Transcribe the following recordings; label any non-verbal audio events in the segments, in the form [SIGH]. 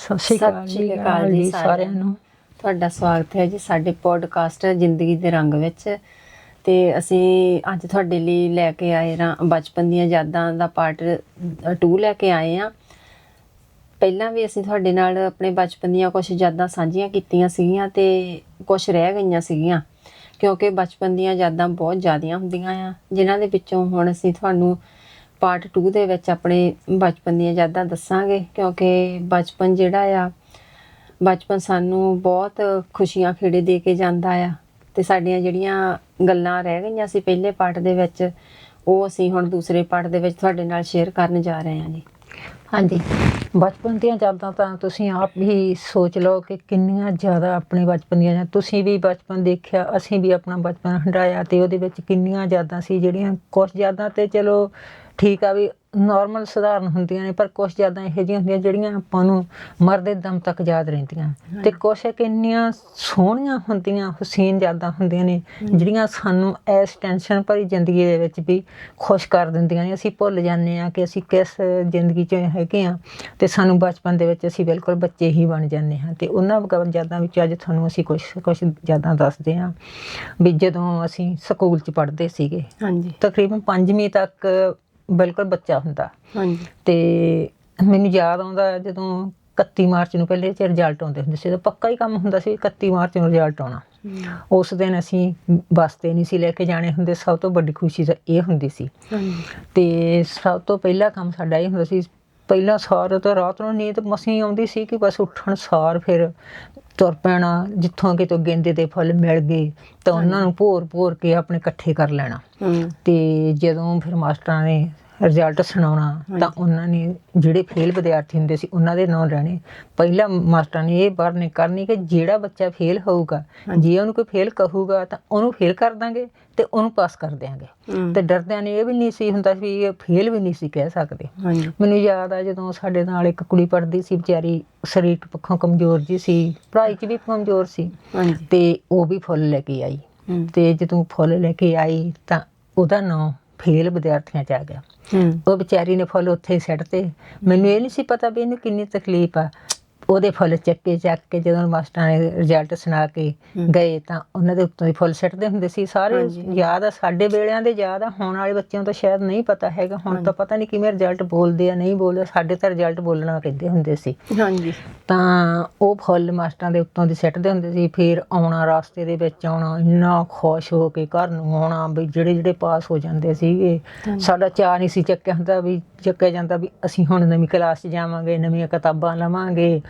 ਸਤਿ ਸ਼੍ਰੀ ਅਕਾਲ ਸਤਿ ਸ਼੍ਰੀ ਜੀ ਅਕਾਲ ਜੀ ਸਾਰਿਆਂ ਨੂੰ। ਤੁਹਾਡਾ ਸਵਾਗਤ ਹੈ ਜੀ ਸਾਡੇ ਪੋਡਕਾਸਟ ਜ਼ਿੰਦਗੀ ਦੇ ਰੰਗ ਵਿੱਚ। ਤੇ ਅਸੀਂ ਅੱਜ ਤੁਹਾਡੇ ਲਈ ਲੈ ਕੇ ਆਏ ਰਾਂ ਬਚਪਨ ਦੀਆਂ ਯਾਦਾਂ ਦਾ ਪਾਰਟ 2 ਲੈ ਕੇ ਆਏ ਆ। ਪਹਿਲਾਂ ਵੀ ਅਸੀਂ ਤੁਹਾਡੇ ਨਾਲ ਆਪਣੇ ਬਚਪਨ ਦੀਆਂ ਕੁਝ ਯਾਦਾਂ ਸਾਂਝੀਆਂ ਕੀਤੀਆਂ ਸੀਗੀਆਂ ਤੇ ਕੁਝ ਰਹਿ ਗਈਆਂ ਸੀਗੀਆਂ ਕਿਉਂਕਿ ਬਚਪਨ ਦੀਆਂ ਯਾਦਾਂ ਬਹੁਤ ਜ਼ਿਆਦੀਆਂ ਹੁੰਦੀਆਂ ਆ ਜਿਨ੍ਹਾਂ ਦੇ ਵਿੱਚੋਂ ਹੁਣ ਅਸੀਂ ਤੁਹਾਨੂੰ ਪਾਰਟ 2 ਦੇ ਵਿੱਚ ਆਪਣੇ ਬਚਪਨ ਦੀਆਂ ਯਾਦਾਂ ਦੱਸਾਂਗੇ, ਕਿਉਂਕਿ ਬਚਪਨ ਜਿਹੜਾ ਆ, ਬਚਪਨ ਸਾਨੂੰ ਬਹੁਤ ਖੁਸ਼ੀਆਂ ਖੇੜੇ ਦੇ ਕੇ ਜਾਂਦਾ ਆ ਤੇ ਸਾਡੀਆਂ ਜਿਹੜੀਆਂ ਗੱਲਾਂ ਰਹਿ ਗਈਆਂ ਸੀ ਪਹਿਲੇ ਪਾਰਟ ਦੇ ਵਿੱਚ, ਉਹ ਅਸੀਂ ਹੁਣ ਦੂਸਰੇ ਪਾਰਟ ਦੇ ਵਿੱਚ ਤੁਹਾਡੇ ਨਾਲ ਸ਼ੇਅਰ ਕਰਨ ਜਾ ਰਹੇ ਹਾਂ ਜੀ। ਹਾਂਜੀ। ਬਚਪਨ ਦੀਆਂ ਯਾਦਾਂ ਤਾਂ ਤੁਸੀਂ ਆਪ ਹੀ ਸੋਚ ਲਓ ਕਿ ਕਿੰਨੀਆਂ ਜ਼ਿਆਦਾ ਆਪਣੇ ਬਚਪਨ ਦੀਆਂ ਤੁਸੀਂ ਵੀ ਬਚਪਨ ਦੇਖਿਆ, ਅਸੀਂ ਵੀ ਆਪਣਾ ਬਚਪਨ ਹੰਡਾਇਆ ਤੇ ਉਹਦੇ ਵਿੱਚ ਕਿੰਨੀਆਂ ਯਾਦਾਂ ਸੀ ਜਿਹੜੀਆਂ ਕੁਝ ਯਾਦਾਂ ਤੇ ਚਲੋ ਠੀਕ ਆ ਵੀ ਨਾਰਮਲ ਸਧਾਰਨ ਹੁੰਦੀਆਂ ਨੇ ਪਰ ਕੁਝ ਯਾਦਾਂ ਇਹੋ ਜਿਹੀਆਂ ਹੁੰਦੀਆਂ ਜਿਹੜੀਆਂ ਆਪਾਂ ਨੂੰ ਮਰਦੇ ਦਮ ਤੱਕ ਯਾਦ ਰਹਿੰਦੀਆਂ। ਤੇ ਕੁਝ ਕਿੰਨੀਆਂ ਸੋਹਣੀਆਂ ਹੁੰਦੀਆਂ ਹੁਸੀਨ ਯਾਦਾਂ ਹੁੰਦੀਆਂ ਨੇ ਜਿਹੜੀਆਂ ਸਾਨੂੰ ਇਸ ਟੈਨਸ਼ਨ ਭਰੀ ਜ਼ਿੰਦਗੀ ਦੇ ਵਿੱਚ ਵੀ ਖੁਸ਼ ਕਰ ਦਿੰਦੀਆਂ ਨੇ। ਅਸੀਂ ਭੁੱਲ ਜਾਂਦੇ ਆ ਕਿ ਅਸੀਂ ਕਿਸ ਜ਼ਿੰਦਗੀ 'ਚ ਹੈਗੇ ਆ ਤੇ ਸਾਨੂੰ ਬਚਪਨ ਦੇ ਵਿੱਚ ਅਸੀਂ ਬਿਲਕੁਲ ਬੱਚੇ ਹੀ ਬਣ ਜਾਂਦੇ ਹਾਂ। ਤੇ ਉਹਨਾਂ ਵਗ- ਯਾਦਾਂ ਵਿੱਚ ਅੱਜ ਤੁਹਾਨੂੰ ਅਸੀਂ ਕੁਝ ਕੁਝ ਯਾਦਾਂ ਦੱਸਦੇ ਹਾਂ ਵੀ ਜਦੋਂ ਅਸੀਂ ਸਕੂਲ 'ਚ ਪੜ੍ਹਦੇ ਸੀਗੇ ਹਾਂਜੀ। ਤਕਰੀਬਨ ਪੰਜਵੀਂ ਤੱਕ ਬਿਲਕੁਲ ਬੱਚਾ ਹੁੰਦਾ। ਹਾਂਜੀ। ਤੇ ਮੈਨੂੰ ਯਾਦ ਆਉਂਦਾ ਜਦੋਂ 31 ਮਾਰਚ ਨੂੰ ਪਹਿਲੇ ਚ ਰਿਜ਼ਲਟ ਆਉਂਦੇ ਹੁੰਦੇ ਸੀ ਤਾਂ ਪੱਕਾ ਹੀ ਕੰਮ ਹੁੰਦਾ ਸੀ 31 ਮਾਰਚ ਨੂੰ ਰਿਜ਼ਲਟ ਆਉਣਾ। ਉਸ ਦਿਨ ਅਸੀਂ ਬੱਸ ਤੇ ਨਹੀਂ ਸੀ ਲੈ ਕੇ ਜਾਣੇ ਹੁੰਦੇ ਸਭ ਤੋਂ ਵੱਡੀ ਖੁਸ਼ੀ ਤਾਂ ਇਹ ਹੁੰਦੀ ਸੀ। ਹਾਂਜੀ। ਤੇ ਸਭ ਤੋਂ ਪਹਿਲਾ ਕੰਮ ਸਾਡਾ ਇਹ ਹੁੰਦਾ ਸੀ ਪਹਿਲਾਂ ਸਾਰ ਤਾਂ ਰਾਤ ਨੂੰ ਨੀਂਦ ਮਸੀਂ ਆਉਂਦੀ ਸੀ ਕਿ ਬਸ ਉੱਠਣ ਸਾਰ ਫਿਰ ਤੁਰ ਪੈਣਾ ਜਿੱਥੋਂ ਕਿਤੋਂ ਗੇਂਦੇ ਦੇ ਫੁੱਲ ਮਿਲ ਗਏ ਤਾਂ ਉਹਨਾਂ ਨੂੰ ਭੋਰ ਭੋਰ ਕੇ ਆਪਣੇ ਇਕੱਠੇ ਕਰ ਲੈਣਾ। ਤੇ ਜਦੋਂ ਫਿਰ ਮਾਸਟਰਾਂ ਨੇ ਰਿਜ਼ਲਟ ਸੁਣਾਉਣਾ ਤਾਂ ਉਹਨਾਂ ਨੇ ਜਿਹੜੇ ਫੇਲ ਵਿਦਿਆਰਥੀ ਹੁੰਦੇ ਸੀ ਉਹਨਾਂ ਦੇ ਨਾਂ ਲੈਣੇ ਪਹਿਲਾਂ ਮਾਸਟਰਾਂ ਨੇ ਇਹ ਵਾਰਨੇ ਕਰਨੀ ਕਿ ਜਿਹੜਾ ਬੱਚਾ ਫੇਲ ਹੋਊਗਾ ਜੇ ਉਹਨੂੰ ਕੋਈ ਫੇਲ ਕਹੂਗਾ ਤਾਂ ਉਹਨੂੰ ਫੇਲ ਕਰ ਦਾਂਗੇ ਤੇ ਉਹਨੂੰ ਪਾਸ ਕਰ ਦਿਆਂਗੇ। ਤੇ ਡਰਦਿਆਂ ਨੇ ਇਹ ਵੀ ਨਹੀਂ ਸੀ ਹੁੰਦਾ ਵੀ ਇਹ ਫੇਲ ਵੀ ਨਹੀਂ ਸੀ ਕਹਿ ਸਕਦੇ। ਮੈਨੂੰ ਯਾਦ ਆ ਜਦੋਂ ਸਾਡੇ ਨਾਲ ਇੱਕ ਕੁੜੀ ਪੜ੍ਹਦੀ ਸੀ ਵਿਚਾਰੀ ਸਰੀਰਕ ਪੱਖੋਂ ਕਮਜ਼ੋਰ ਜੀ ਸੀ ਪੜ੍ਹਾਈ 'ਚ ਵੀ ਕਮਜ਼ੋਰ ਸੀ। ਤੇ ਉਹ ਵੀ ਫੁੱਲ ਲੈ ਕੇ ਆਈ। ਤੇ ਜਦੋਂ ਫੁੱਲ ਲੈ ਕੇ ਆਈ ਤਾਂ ਉਹਦਾ ਨਾਂ ਫੇਲ ਵਿਦਿਆਰਥੀਆਂ ਚ ਆ ਗਿਆ। ਉਹ ਵਿਚਾਰੀ ਨੇ ਫੁੱਲ ਉੱਥੇ ਹੀ ਸਿੱਟ ਤੇ। ਮੈਨੂੰ ਇਹ ਨਹੀਂ ਸੀ ਪਤਾ ਵੀ ਇਹਨੂੰ ਕਿੰਨੀ ਤਕਲੀਫ ਆ। ਉਹਦੇ ਫੁੱਲ ਚੱਕੇ ਚੱਕ ਕੇ ਜਦੋਂ ਮਾਸਟਰਾਂ ਨੇ ਰਿਜ਼ਲਟ ਸੁਣਾ ਕੇ ਗਏ ਤਾਂ ਉਹਨਾਂ ਦੇ ਉੱਤੋਂ ਹੀ ਫੁੱਲ ਸਿੱਟਦੇ ਹੁੰਦੇ ਸੀ। ਸਾਰੇ। ਯਾਦ ਆ ਸਾਡੇ ਵੇਲਿਆਂ ਦੇ ਯਾਦ ਆ ਹੁਣ ਵਾਲੇ ਬੱਚਿਆਂ ਤਾਂ ਸ਼ਾਇਦ ਨਹੀਂ ਪਤਾ ਹੈਗਾ। ਹੁਣ ਤਾਂ ਪਤਾ ਨਹੀਂ ਕਿਵੇਂ ਰਿਜ਼ਲਟ ਬੋਲਦੇ ਆ ਨਹੀਂ ਬੋਲਦੇ ਸਾਡੇ ਤਾਂ ਰਿਜ਼ਲਟ ਬੋਲਣਾ ਕਹਿੰਦੇ ਹੁੰਦੇ ਸੀ। ਹਾਂਜੀ। ਤਾਂ ਉਹ ਫੁੱਲ ਮਾਸਟਰਾਂ ਦੇ ਉੱਤੋਂ ਦੀ ਸਿੱਟਦੇ ਹੁੰਦੇ ਸੀ। ਫਿਰ ਆਉਣਾ ਰਸਤੇ ਦੇ ਵਿੱਚ ਆਉਣਾ ਇੰਨਾ ਖੁਸ਼ ਹੋ ਕੇ ਘਰ ਨੂੰ ਆਉਣਾ ਵੀ ਜਿਹੜੇ ਜਿਹੜੇ ਪਾਸ ਹੋ ਜਾਂਦੇ ਸੀਗੇ। ਸਾਡਾ ਚਾਅ ਨਹੀਂ ਸੀ ਚੱਕਿਆ ਹੁੰਦਾ ਵੀ ਚੱਕਿਆ ਜਾਂਦਾ ਵੀ ਅਸੀਂ ਹੁਣ ਨਵੀਂ ਕਲਾਸ 'ਚ ਜਾਵਾਂਗੇ ਨਵੀਆਂ ਕਿਤਾਬਾਂ ਲਵਾਂਗੇ।